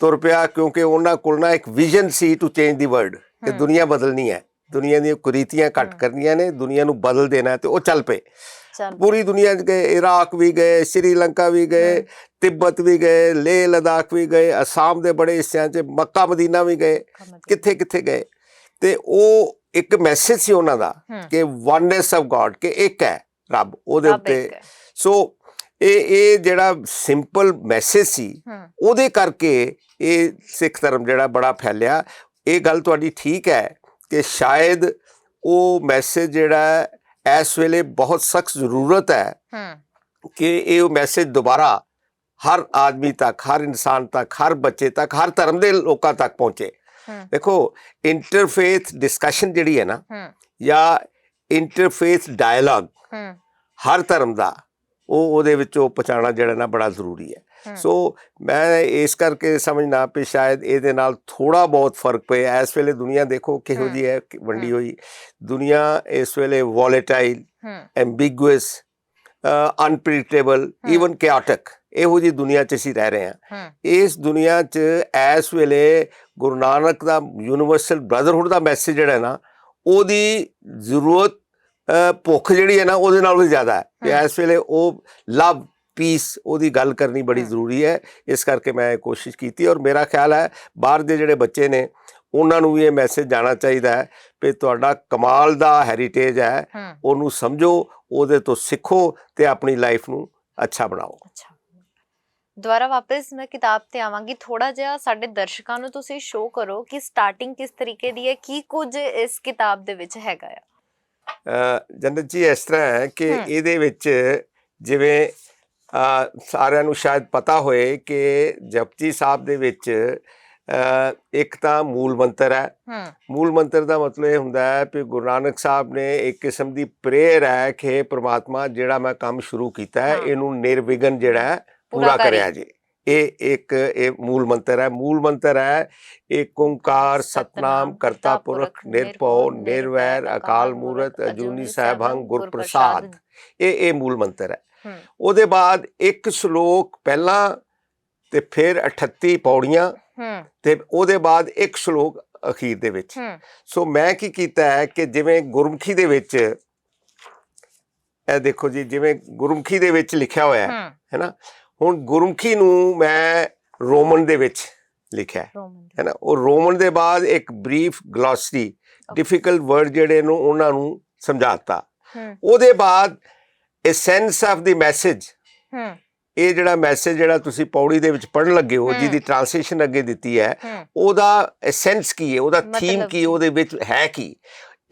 S2: ਤੁਰ ਪਿਆ ਕਿਉਂਕਿ ਉਹਨਾਂ ਕੋਲ ਨਾ ਇੱਕ ਵਿਜ਼ਨ ਸੀ ਟੂ ਚੇਂਜ ਦੀ ਵਰਲਡ ਕਿ। ਦੁਨੀਆ ਬਦਲਣੀ ਹੈ ਦੁਨੀਆ ਦੀਆਂ ਕੁਰੀਤੀਆਂ ਘੱਟ। ਕਰਨੀਆਂ ਨੇ ਦੁਨੀਆ ਨੂੰ ਬਦਲ ਦੇਣਾ ਤੇ ਉਹ ਚੱਲ ਪਏ ਪੂਰੀ ਦੁਨੀਆ ਗਏ ਇਰਾਕ ਵੀ ਗਏ ਸ਼੍ਰੀਲੰਕਾ ਵੀ ਗਏ। ਤਿੱਬਤ ਵੀ ਗਏ ਲੇਹ ਲਦਾਖ ਵੀ ਗਏ ਅਸਾਮ ਦੇ ਬੜੇ ਹਿੱਸਿਆਂ 'ਚ ਮੱਕਾ ਮਦੀਨਾ ਵੀ ਗਏ ਕਿੱਥੇ ਕਿੱਥੇ ਗਏ ਤੇ ਉਹ ਇੱਕ ਮੈਸੇਜ ਸੀ ਉਹਨਾਂ ਦਾ ਕਿ ਵਨਨੈਸ ਆਫ ਗੋਡ ਕਿ ਇੱਕ ਹੈ ਰੱਬ ਉਹਦੇ ਉੱਤੇ। ਸੋ ਇਹ ਇਹ ਜਿਹੜਾ ਸਿੰਪਲ ਮੈਸੇਜ ਸੀ ਉਹਦੇ ਕਰਕੇ ਇਹ ਸਿੱਖ ਧਰਮ ਜਿਹੜਾ ਬੜਾ ਫੈਲਿਆ। ਇਹ ਗੱਲ ਤੁਹਾਡੀ ਠੀਕ ਹੈ ਕਿ ਸ਼ਾਇਦ ਉਹ ਮੈਸੇਜ ਜਿਹੜਾ ਇਸ ਵੇਲੇ ਬਹੁਤ ਸਖਤ ਜ਼ਰੂਰਤ ਹੈ ਕਿ ਇਹ ਮੈਸੇਜ ਦੁਬਾਰਾ ਹਰ ਆਦਮੀ ਤੱਕ ਹਰ ਇਨਸਾਨ ਤੱਕ ਹਰ ਬੱਚੇ ਤੱਕ ਹਰ ਧਰਮ ਦੇ ਲੋਕਾਂ ਤੱਕ ਪਹੁੰਚੇ। ਦੇਖੋ ਇੰਟਰਫੇਥ ਡਿਸਕਸ਼ਨ ਜਿਹੜੀ ਹੈ ਨਾ ਜਾਂ ਇੰਟਰਫੇਥ ਡਾਇਲੌਗ ਹਰ ਧਰਮ ਦਾ ਉਹ ਉਹਦੇ ਵਿੱਚੋਂ ਪਹੁੰਚਾਉਣਾ ਜਿਹੜਾ ਨਾ ਬੜਾ ਜ਼ਰੂਰੀ ਹੈ। ਸੋ ਮੈਂ ਇਸ ਕਰਕੇ ਸਮਝਣਾ ਵੀ ਸ਼ਾਇਦ ਇਹਦੇ ਨਾਲ ਥੋੜਾ ਬਹੁਤ ਫ਼ਰਕ ਪਏ ਇਸ ਵੇਲੇ ਦੁਨੀਆ ਦੇਖੋ ਕਿਹੋ। ਜੀ ਹੈ ਵੰਡੀ। ਹੋਈ ਦੁਨੀਆ ਇਸ ਵੇਲੇ volatile ambiguous
S1: unpredictable.
S2: Even chaotic ਇਹੋ ਜੀ ਦੁਨੀਆ 'ਚ ਅਸੀਂ ਰਹਿ ਰਹੇ ਹਾਂ ਇਸ ਦੁਨੀਆ 'ਚ ਇਸ ਵੇਲੇ ਗੁਰੂ ਨਾਨਕ ਦਾ ਯੂਨੀਵਰਸਲ ਬ੍ਰਦਰਹੁੱਡ ਦਾ ਮੈਸੇਜ ਜਿਹੜਾ ਹੈ ਨਾ ਉਹਦੀ ਜ਼ਰੂਰਤ ਭੁੱਖ ਜਿਹੜੀ ਹੈ ਨਾ ਉਹਦੇ ਨਾਲੋਂ ਵੀ ਜ਼ਿਆਦਾ ਹੈ। ਕਿ
S1: ਹਮ।
S2: ਇਸ ਵੇਲੇ ਉਹ ਲਵ ਪੀਸ ਉਹਦੀ ਗੱਲ ਕਰਨੀ ਬੜੀ। ਜ਼ਰੂਰੀ ਹੈ। ਇਸ ਕਰਕੇ ਮੈਂ ਕੋਸ਼ਿਸ਼ ਕੀਤੀ ਔਰ ਮੇਰਾ ਖਿਆਲ ਹੈ ਬਾਹਰ ਦੇ ਜਿਹੜੇ ਬੱਚੇ ਨੇ ਉਹਨਾਂ ਨੂੰ ਵੀ ਇਹ ਮੈਸੇਜ ਜਾਣਾ ਚਾਹੀਦਾ ਹੈ ਕਿ ਤੁਹਾਡਾ ਕਮਾਲ ਦਾ ਹੈਰੀਟੇਜ ਹੈ। ਉਹਨੂੰ ਸਮਝੋ ਉਹਦੇ ਤੋਂ ਸਿੱਖੋ ਤੇ ਆਪਣੀ ਲਾਈਫ ਨੂੰ ਅੱਛਾ ਬਣਾਓ।
S1: ਦੁਬਾਰਾ ਵਾਪਸ ਮੈਂ ਕਿਤਾਬ ਤੇ ਆਵਾਂਗੀ। ਥੋੜਾ ਜਿਹਾ ਸਾਡੇ ਦਰਸ਼ਕਾਂ ਨੂੰ ਤੁਸੀਂ ਸ਼ੋਅ ਕਰੋ ਕਿ ਸਟਾਰਟਿੰਗ ਕਿਸ ਤਰੀਕੇ ਦੀ ਹੈ ਕੀ ਕੁਝ ਇਸ ਕਿਤਾਬ ਦੇ ਵਿੱਚ ਹੈਗਾ ਆ।
S2: ਜੰਨਤ ਜੀ ਇਸ ਤਰ੍ਹਾਂ ਹੈ ਕਿ। ਇਹਦੇ ਵਿੱਚ ਜਿਵੇਂ ਸਾਰਿਆਂ ਨੂੰ ਸ਼ਾਇਦ ਪਤਾ ਹੋਏ ਕਿ ਜਪਜੀ ਸਾਹਿਬ ਦੇ ਵਿੱਚ ਇੱਕ ਤਾਂ ਮੂਲ ਮੰਤਰ ਹੈ ਮੂਲ ਮੰਤਰ ਦਾ ਮਤਲਬ ਇਹ ਹੁੰਦਾ ਹੈ ਕਿ ਗੁਰੂ ਨਾਨਕ ਸਾਹਿਬ ਨੇ ਇੱਕ ਕਿਸਮ ਦੀ ਪ੍ਰੇਅਰ ਹੈ ਕਿ ਪ੍ਰਮਾਤਮਾ ਜਿਹੜਾ ਮੈਂ ਕੰਮ ਸ਼ੁਰੂ ਕੀਤਾ ਹੈ। ਇਹਨੂੰ ਨਿਰਵਿਘਨ ਜਿਹੜਾ ਹੈ
S1: ਪੂਰਾ
S2: ਪੂਰਾ
S1: ਕਰੀ।
S2: ਕਰਿਆ ਜੀ ਇਹ ਇੱਕ ਇਹ ਮੂਲ ਮੰਤਰ ਹੈ। ਮੂਲ ਮੰਤਰ ਹੈ ਏਕ ਓੰਕਾਰ ਸਤਨਾਮ ਕਰਤਾ ਪੁਰਖ ਨਿਰਭਉ ਨਿਰਵੈਰ ਅਕਾਲ ਮੂਰਤ ਅਜੂਨੀ ਸਹਿਭੰਗ ਗੁਰ ਪ੍ਰਸਾਦ ਇਹ ਇਹ ਮੂਲ ਮੰਤਰ ਹੈ। ਉਹਦੇ ਬਾਅਦ ਇੱਕ ਸ਼ਲੋਕ ਪਹਿਲਾਂ ਤੇ ਫਿਰ 38 ਪੌੜੀਆਂ ਤੇ ਉਹਦੇ ਬਾਅਦ ਇੱਕ ਸ਼ਲੋਕ ਅਖੀਰ ਦੇ ਵਿੱਚ। ਸੋ ਮੈਂ ਕੀ ਕੀਤਾ ਹੈ ਕਿ ਜਿਵੇਂ ਗੁਰਮੁਖੀ ਦੇ ਵਿੱਚ ਇਹ ਦੇਖੋ ਜੀ ਜਿਵੇਂ ਗੁਰਮੁਖੀ ਦੇ ਵਿੱਚ ਲਿਖਿਆ ਹੋਇਆ ਹੈ
S1: ਹੂੰ।
S2: ਹੈ ਨਾ? ਹੁਣ ਗੁਰਮੁਖੀ ਨੂੰ ਮੈਂ ਰੋਮਨ ਦੇ ਵਿੱਚ ਲਿਖਿਆ ਹੈ ਨਾ ਉਹ ਰੋਮਨ ਦੇ ਬਾਅਦ ਇੱਕ ਬਰੀਫ ਗਲੋਸਰੀ ਡਿਫਿਕਲਟ ਵਰਡ ਜਿਹੜੇ ਨੂੰ ਉਹਨਾਂ ਨੂੰ ਸਮਝਾਤਾ। ਉਹਦੇ ਬਾਅਦ ਐਸੈਂਸ ਆਫ ਦੀ ਮੈਸੇਜ ਇਹ ਜਿਹੜਾ ਮੈਸੇਜ ਜਿਹੜਾ ਤੁਸੀਂ ਪੌੜੀ ਦੇ ਵਿੱਚ ਪੜਨ ਲੱਗੇ ਹੋ। ਜਿਹਦੀ ਟ੍ਰਾਂਸਲੇਸ਼ਨ ਅੱਗੇ ਦਿੱਤੀ ਹੈ ਉਹਦਾ ਐਸੈਂਸ ਕੀ ਹੈ? ਉਹਦਾ ਥੀਮ ਕੀ? ਉਹਦੇ ਵਿੱਚ ਹੈ ਕੀ?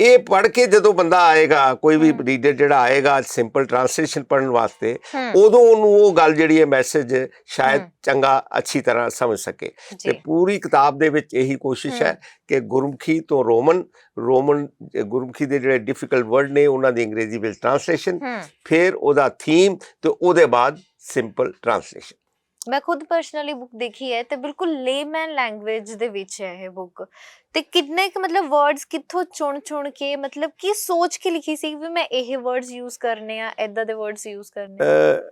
S2: ਇਹ ਪੜ ਕੇ ਜਦੋਂ ਬੰਦਾ ਆਏਗਾ ਕੋਈ ਵੀ। ਰੀਡਰ ਜਿਹੜਾ ਆਏਗਾ ਸਿੰਪਲ ਟ੍ਰਾਂਸਲੇਸ਼ਨ ਪੜਨ ਵਾਸਤੇ ਉਦੋਂ ਉਹਨੂੰ ਉਹ ਗੱਲ ਜਿਹੜੀ ਹੈ ਮੈਸੇਜ ਸ਼ਾਇਦ। ਚੰਗਾ ਅੱਛੀ ਤਰ੍ਹਾਂ ਸਮਝ ਸਕੇ। ਤੇ ਪੂਰੀ ਕਿਤਾਬ ਦੇ ਵਿੱਚ ਇਹੀ ਕੋਸ਼ਿਸ਼ ਹੈ ਕਿ ਗੁਰਮੁਖੀ ਤੋਂ ਰੋਮਨ ਰੋਮਨ ਗੁਰਮੁਖੀ ਦੇ ਜਿਹੜੇ ਡਿਫਿਕਲਟ ਵਰਡ ਨੇ ਉਹਨਾਂ ਦੀ ਅੰਗਰੇਜ਼ੀ ਵਿੱਚ ਟ੍ਰਾਂਸਲੇਸ਼ਨ ਫਿਰ ਉਹਦਾ ਥੀਮ ਤੇ ਉਹਦੇ ਬਾਅਦ ਸਿੰਪਲ ਟ੍ਰਾਂਸਲੇਸ਼ਨ
S1: ਮੈਂ ਖੁਦ ਪਰਸਨਲੀ ਬੁੱਕ ਦੇਖੀ ਹੈ ਤੇ ਬਿਲਕੁਲ ਲੇਮੈਨ ਲੈਂਗੁਏਜ ਦੇ ਵਿੱਚ ਹੈ ਇਹ ਬੁੱਕ ਤੇ ਕਿੰਨੇ ਕੁ ਮਤਲਬ ਵਰਡਸ ਕਿੱਥੋਂ ਚੁਣ ਚੁਣ ਕੇ ਮਤਲਬ ਕੀ ਸੋਚ ਕੇ ਲਿਖੀ ਸੀ ਵੀ ਮੈਂ ਇਹ ਵਰਡਸ ਯੂਜ਼ ਕਰਨੇ ਆ ਐਦਾਂ ਦੇ ਵਰਡਸ ਯੂਜ਼ ਕਰਨੇ ਆ?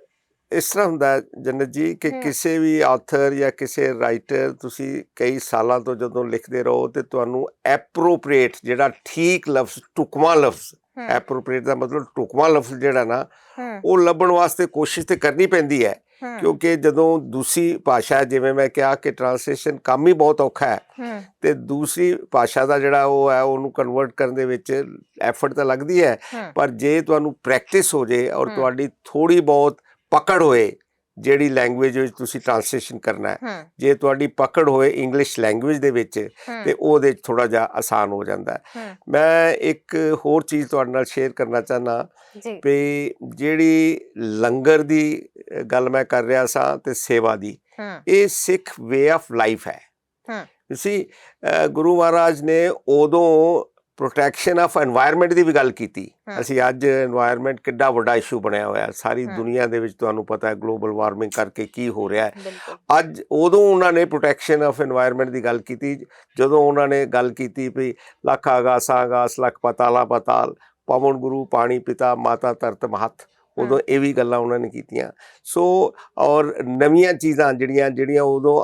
S2: ਇਸ ਤਰ੍ਹਾਂ ਹੁੰਦਾ ਜੰਨਤ ਜੀ ਕਿ। ਕਿਸੇ ਵੀ ਆਥਰ ਜਾਂ ਕਿਸੇ ਰਾਈਟਰ ਤੁਸੀਂ ਕਈ ਸਾਲਾਂ ਤੋਂ ਜਦੋਂ ਲਿਖਦੇ ਰਹੋ ਤੇ ਤੁਹਾਨੂੰ ਐਪਰੋਪ੍ਰੀਏਟ ਜਿਹੜਾ ਠੀਕ ਲਫ਼ਜ਼ ਟੁਕਮਾ ਲਫ਼ਜ਼ ਐਪਰੋਪ੍ਰੀਏਟ ਦਾ ਮਤਲਬ ਟੁਕਮਾ ਲਫ਼ਜ਼ ਜਿਹੜਾ ਨਾ ਉਹ ਲੱਭਣ ਵਾਸਤੇ ਕੋਸ਼ਿਸ਼ ਤੇ ਕਰਨੀ ਪੈਂਦੀ ਹੂੰ ਕਿਉਂਕਿ ਜਦੋਂ ਦੂਸਰੀ ਭਾਸ਼ਾ ਜਿਵੇਂ ਮੈਂ ਕਿਹਾ ਕਿ ਟ੍ਰਾਂਸਲੇਸ਼ਨ ਕੰਮ ਹੀ ਬਹੁਤ ਔਖਾ ਹੈ ਤੇ ਦੂਸਰੀ ਭਾਸ਼ਾ ਦਾ ਜਿਹੜਾ ਉਹ ਹੈ ਉਹਨੂੰ ਕਨਵਰਟ ਕਰਨ ਦੇ ਵਿੱਚ ਐਫਰਟ ਤਾਂ ਲੱਗਦੀ ਹੈ ਪਰ ਜੇ ਤੁਹਾਨੂੰ ਪ੍ਰੈਕਟਿਸ ਹੋ ਜੇ ਔਰ। ਤੁਹਾਡੀ ਥੋੜੀ ਬਹੁਤ ਪਕੜ ਹੋਏ ਜਿਹੜੀ ਲੈਂਗੁਏਜ ਵਿੱਚ ਤੁਸੀਂ ਟ੍ਰਾਂਸਲੇਸ਼ਨ ਕਰਨਾ ਹੈ ਜੇ ਤੁਹਾਡੀ ਪਕੜ ਹੋਏ ਇੰਗਲਿਸ਼ ਲੈਂਗੁਏਜ ਦੇ ਵਿੱਚ ਤੇ ਉਹਦੇ ਥੋੜਾ ਜਿਹਾ ਆਸਾਨ ਹੋ ਜਾਂਦਾ ਹੈ। ਮੈਂ ਇੱਕ ਹੋਰ ਚੀਜ਼ ਤੁਹਾਡੇ ਨਾਲ ਸ਼ੇਅਰ ਕਰਨਾ ਚਾਹਨਾ ਵੀ ਜਿਹੜੀ ਲੰਗਰ ਦੀ ਗੱਲ ਮੈਂ ਕਰ ਰਿਹਾ ਸਾਂ ਤੇ ਸੇਵਾ ਦੀ ਇਹ ਸਿੱਖ ਵੇ ਆਫ ਲਾਈਫ ਹੈ। ਸੀ ਗੁਰੂ ਮਹਾਰਾਜ ਨੇ ਉਦੋਂ ਪ੍ਰੋਟੈਕਸ਼ਨ ਆਫ এনवायरमेंट ਦੀ ਵੀ ਗੱਲ ਕੀਤੀ। ਅਸੀਂ ਅੱਜ এনवायरमेंट ਕਿੱਡਾ ਵੱਡਾ ਇਸ਼ੂ ਬਣਿਆ ਹੋਇਆ ਸਾਰੀ ਦੁਨੀਆ ਦੇ ਵਿੱਚ ਤੁਹਾਨੂੰ ਪਤਾ ਹੈ ਗਲੋਬਲ ਵਾਰਮਿੰਗ ਕਰਕੇ ਕੀ ਹੋ ਰਿਹਾ ਹੈ। ਅੱਜ ਉਦੋਂ ਉਹਨਾਂ ਨੇ ਪ੍ਰੋਟੈਕਸ਼ਨ ਆਫ এনवायरमेंट ਦੀ ਗੱਲ ਕੀਤੀ। ਜਦੋਂ ਉਹਨਾਂ ਨੇ ਗੱਲ ਕੀਤੀ ਵੀ ਲੱਖ ਆਗਾਸਾਂ ਆਗਾਸ ਲੱਖ ਪਤਾਲਾ ਪਤਾਲ ਪਵਨ ਗੁਰੂ ਪਾਣੀ ਪਿਤਾ ਮਾਤਾ ਤਰਤ ਮਹਤ ਉਦੋਂ ਇਹ ਵੀ ਗੱਲਾਂ ਉਹਨਾਂ ਨੇ ਕੀਤੀਆਂ। ਸੋ ਔਰ ਨਵੀਆਂ ਚੀਜ਼ਾਂ ਜਿਹੜੀਆਂ ਜਿਹੜੀਆਂ ਉਦੋਂ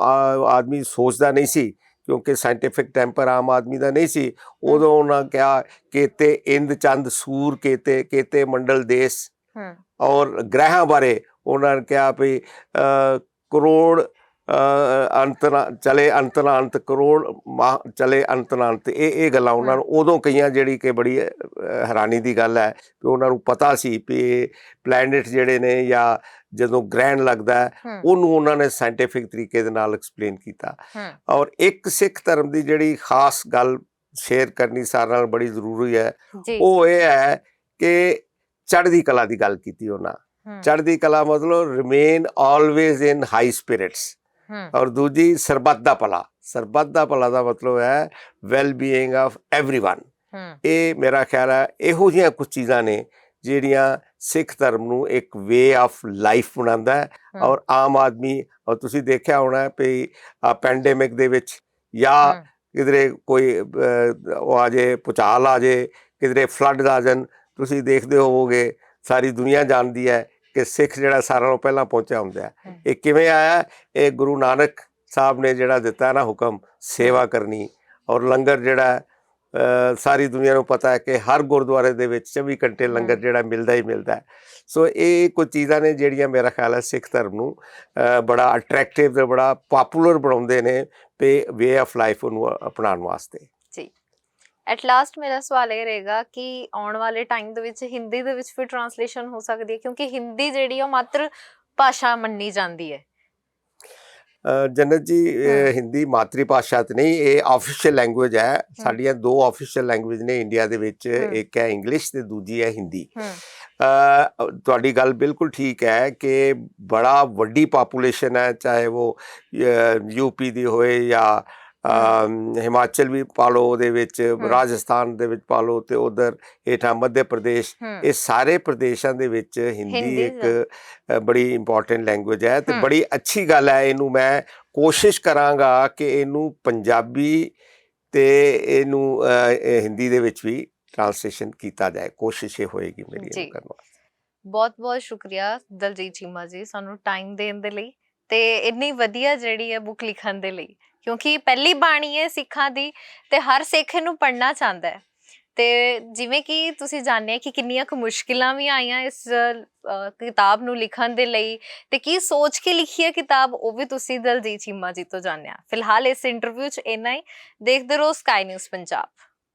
S2: ਆਦਮੀ ਸੋਚਦਾ ਨਹੀਂ ਸੀ ਕਿਉਂਕਿ ਸਾਇੰਟੀਫਿਕ ਟੈਂਪਰ ਆਮ ਆਦਮੀ ਦਾ ਨਹੀਂ ਸੀ। ਉਦੋਂ ਉਹਨਾਂ ਕਿਹਾ ਕੇਤੇ ਇੰਦ ਚੰਦ ਸੂਰ ਕੇਤੇ ਕੇਤੇ ਮੰਡਲ ਦੇਸ਼।
S1: ਹੂੰ।
S2: ਔਰ ਗ੍ਰਹਿਾਂ ਬਾਰੇ ਉਹਨਾਂ ਨੇ ਕਿਹਾ ਵੀ ਕਰੋੜ ਅੰਤ ਚਲੇ ਅੰਤ ਨਾ ਅੰਤ ਕਰੋੜ ਚਲੇ ਅੰਤ ਨਾ ਅੰਤ ਇਹ ਇਹ ਗੱਲਾਂ ਉਹਨਾਂ ਨੂੰ ਉਦੋਂ ਕਈਆਂ ਜਿਹੜੀ ਕਿ ਬੜੀ ਹੈਰਾਨੀ ਦੀ ਗੱਲ ਹੈ। ਕਿ ਉਹਨਾਂ ਨੂੰ ਪਤਾ ਸੀ ਵੀ ਪਲੈਨਟ ਜਿਹੜੇ ਨੇ ਜਾਂ ਜਦੋਂ ਗ੍ਰਹਿਣ ਲੱਗਦਾ ਹੈ
S1: ਹੂੰ
S2: ਉਹਨੂੰ ਉਹਨਾਂ ਨੇ ਸਾਇੰਟੀਫਿਕ ਤਰੀਕੇ ਦੇ ਨਾਲ ਐਕਸਪਲੇਨ ਕੀਤਾ
S1: ਹੂੰ
S2: ਔਰ ਇੱਕ ਸਿੱਖ ਧਰਮ ਦੀ ਜਿਹੜੀ ਖਾਸ ਗੱਲ ਸ਼ੇਅਰ ਕਰਨੀ ਸਾਰਿਆਂ ਨਾਲ ਬੜੀ ਜ਼ਰੂਰੀ ਹੈ
S1: ਜੀ
S2: ਉਹ ਇਹ ਹੈ ਕਿ ਚੜ੍ਹਦੀ ਕਲਾ ਦੀ ਗੱਲ ਕੀਤੀ ਉਹਨਾਂ
S1: ਹੂੰ,
S2: ਚੜ੍ਹਦੀ ਕਲਾ ਮਤਲਬ remain always in high spirits
S1: ਹੂੰ
S2: ਔਰ ਦੂਜੀ ਸਰਬੱਤ ਦਾ ਭਲਾ ਸਰਬੱਤ ਦਾ ਭਲਾ ਦਾ ਮਤਲਬ ਹੈ ਵੈਲ ਬੀਇੰਗ ਆਫ एवरीवन
S1: ਹੂੰ
S2: ਇਹ ਮੇਰਾ ਖਿਆਲ ਹੈ ਇਹੋ ਜਿਹੀਆਂ ਕੁਝ ਚੀਜ਼ਾਂ ਨੇ ਜਿਹੜੀਆਂ ਸਿੱਖ ਧਰਮ ਨੂੰ ਇੱਕ ਵੇ ਆਫ ਲਾਈਫ ਬਣਾਉਂਦਾ ਹੈ। ਔਰ ਆਮ ਆਦਮੀ ਔਰ ਤੁਸੀਂ ਦੇਖਿਆ ਹੋਣਾ ਹੈ ਵੀ ਪੈਂਡੇਮਿਕ ਦੇ ਵਿੱਚ ਜਾਂ ਕਿਧਰੇ ਕੋਈ ਉਹ ਆ ਜੇ ਪੁਚਾਲ ਆ ਜੇ ਕਿਧਰੇ ਫਲੱਡ ਆ ਜਾਣ ਤੁਸੀਂ ਦੇਖਦੇ ਹੋਵੋਗੇ ਸਾਰੀ ਦੁਨੀਆ ਜਾਣਦੀ ਹੈ ਕਿ ਸਿੱਖ ਜਿਹੜਾ ਸਾਰਿਆਂ ਨਾਲੋਂ ਪਹਿਲਾਂ ਪਹੁੰਚਿਆ ਹੁੰਦਾ ਹੈ। ਇਹ ਕਿਵੇਂ ਆਇਆ? ਇਹ ਗੁਰੂ ਨਾਨਕ ਸਾਹਿਬ ਨੇ ਜਿਹੜਾ ਦਿੱਤਾ ਨਾ ਹੁਕਮ ਸੇਵਾ ਕਰਨੀ। ਔਰ ਲੰਗਰ ਜਿਹੜਾ ਸਾਰੀ ਦੁਨੀਆ ਨੂੰ ਪਤਾ ਹੈ ਕਿ ਹਰ ਗੁਰਦੁਆਰੇ ਦੇ ਵਿੱਚ 24 ਘੰਟੇ ਲੰਗਰ। ਜਿਹੜਾ ਮਿਲਦਾ ਹੀ ਮਿਲਦਾ ਹੈ। ਸੋ ਇਹ ਕੁਝ ਚੀਜ਼ਾਂ ਨੇ ਜਿਹੜੀਆਂ ਮੇਰਾ ਖਿਆਲ ਹੈ ਸਿੱਖ ਧਰਮ ਨੂੰ ਬੜਾ ਅਟਰੈਕਟਿਵ ਤੇ ਬੜਾ ਪਪੂਲਰ ਬਣਾਉਂਦੇ ਨੇ ਤੇ ਵੇ ਆਫ ਲਾਈਫ ਨੂੰ ਅਪਣਾਉਣ ਵਾਸਤੇ।
S1: ਐਟ ਲਾਸਟ ਮੇਰਾ ਸਵਾਲ ਇਹ ਰਹੇਗਾ ਕਿ ਆਉਣ ਵਾਲੇ ਟਾਈਮ ਦੇ ਵਿੱਚ ਹਿੰਦੀ ਦੇ ਵਿੱਚ ਵੀ ਟਰਾਂਸਲੇਸ਼ਨ ਹੋ ਸਕਦੀ ਹੈ ਕਿਉਂਕਿ ਹਿੰਦੀ ਜਿਹੜੀ ਉਹ ਮਾਤਰ ਭਾਸ਼ਾ ਮੰਨੀ ਜਾਂਦੀ ਹੈ।
S2: ਜੰਨਤ ਜੀ। ਹਿੰਦੀ ਮਾਤਰੀ ਭਾਸ਼ਾ ਤੇ ਨਹੀਂ ਇਹ ਆਫੀਸ਼ੀਅਲ ਲੈਂਗੁਏਜ ਹੈ ਸਾਡੀਆਂ ਦੋ ਆਫੀਸ਼ੀਅਲ ਲੈਂਗੁਏਜ ਨੇ ਇੰਡੀਆ ਦੇ ਵਿੱਚ। ਇੱਕ ਹੈ ਇੰਗਲਿਸ਼ ਤੇ ਦੂਜੀ ਹੈ ਹਿੰਦੀ ਤੁਹਾਡੀ ਗੱਲ ਬਿਲਕੁਲ ਠੀਕ ਹੈ ਕਿ ਬੜਾ ਵੱਡੀ ਪਾਪੂਲੇਸ਼ਨ ਹੈ ਚਾਹੇ ਉਹ ਯੂਪੀ ਦੀ ਹੋਏ ਜਾਂ ਹਿਮਾਚਲ ਵੀ ਪਾਲੋ ਉਹਦੇ ਵਿੱਚ ਰਾਜਸਥਾਨ ਦੇ ਵਿੱਚ ਪਾਲੋ ਤੇ ਉਧਰ ਹੇਠਾਂ ਮੱਧ ਪ੍ਰਦੇਸ਼ ਇਹ ਸਾਰੇ ਪ੍ਰਦੇਸ਼ਾਂ ਦੇ ਵਿੱਚ ਹਿੰਦੀ ਇੱਕ ਬੜੀ ਇੰਪੋਰਟੈਂਟ ਲੈਂਗੁਏਜ ਹੈ ਤੇ। ਬੜੀ ਅੱਛੀ ਗੱਲ ਹੈ ਇਹਨੂੰ ਮੈਂ ਕੋਸ਼ਿਸ਼ ਕਰਾਂਗਾ ਕਿ ਇਹਨੂੰ ਪੰਜਾਬੀ ਤੇ ਇਹਨੂੰ ਇਹ ਹਿੰਦੀ ਦੇ ਵਿੱਚ ਵੀ ਟ੍ਰਾਂਸਲੇਸ਼ਨ ਕੀਤਾ ਜਾਏ। ਕੋਸ਼ਿਸ਼ ਇਹ ਹੋਏਗੀ ਮੇਰੀ
S1: ਜੀ।
S2: ਇਹਨੂੰ ਕਰਨ ਵਾਸਤੇ।
S1: ਬਹੁਤ ਬਹੁਤ ਸ਼ੁਕਰੀਆ ਦਲਜੀਤ ਚੀਮਾ ਜੀ ਸਾਨੂੰ ਟਾਈਮ ਦੇਣ ਦੇ ਲਈ ਤੇ ਇੰਨੀ ਵਧੀਆ ਜਿਹੜੀ ਹੈ ਬੁੱਕ ਲਿਖਣ ਦੇ ਲਈ। ਕਿਉਂਕਿ ਪਹਿਲੀ ਬਾਣੀ ਹੈ ਸਿੱਖਾਂ ਦੀ ਤੇ ਹਰ ਸਿੱਖ ਇਹਨੂੰ ਪੜ੍ਹਨਾ ਚਾਹੁੰਦਾ ਹੈ। ਤੇ ਜਿਵੇਂ ਕਿ ਤੁਸੀਂ ਜਾਣਿਆ ਕਿ ਕਿੰਨੀਆਂ ਕੁ ਮੁਸ਼ਕਿਲਾਂ ਵੀ ਆਈਆਂ ਇਸ ਕਿਤਾਬ ਨੂੰ ਲਿਖਣ ਦੇ ਲਈ ਤੇ ਕੀ ਸੋਚ ਕੇ ਲਿਖੀ ਹੈ ਕਿਤਾਬ, ਉਹ ਵੀ ਤੁਸੀਂ ਦਲਜੀਤ ਚੀਮਾ ਜੀ ਤੋਂ ਜਾਣਿਆ ਫਿਲਹਾਲ ਇਸ ਇੰਟਰਵਿਊ 'ਚ ਇੰਨਾ ਹੀ। ਦੇਖਦੇ ਰਹੋ ਸਕਾਈ ਨਿਊਜ਼ ਪੰਜਾਬ।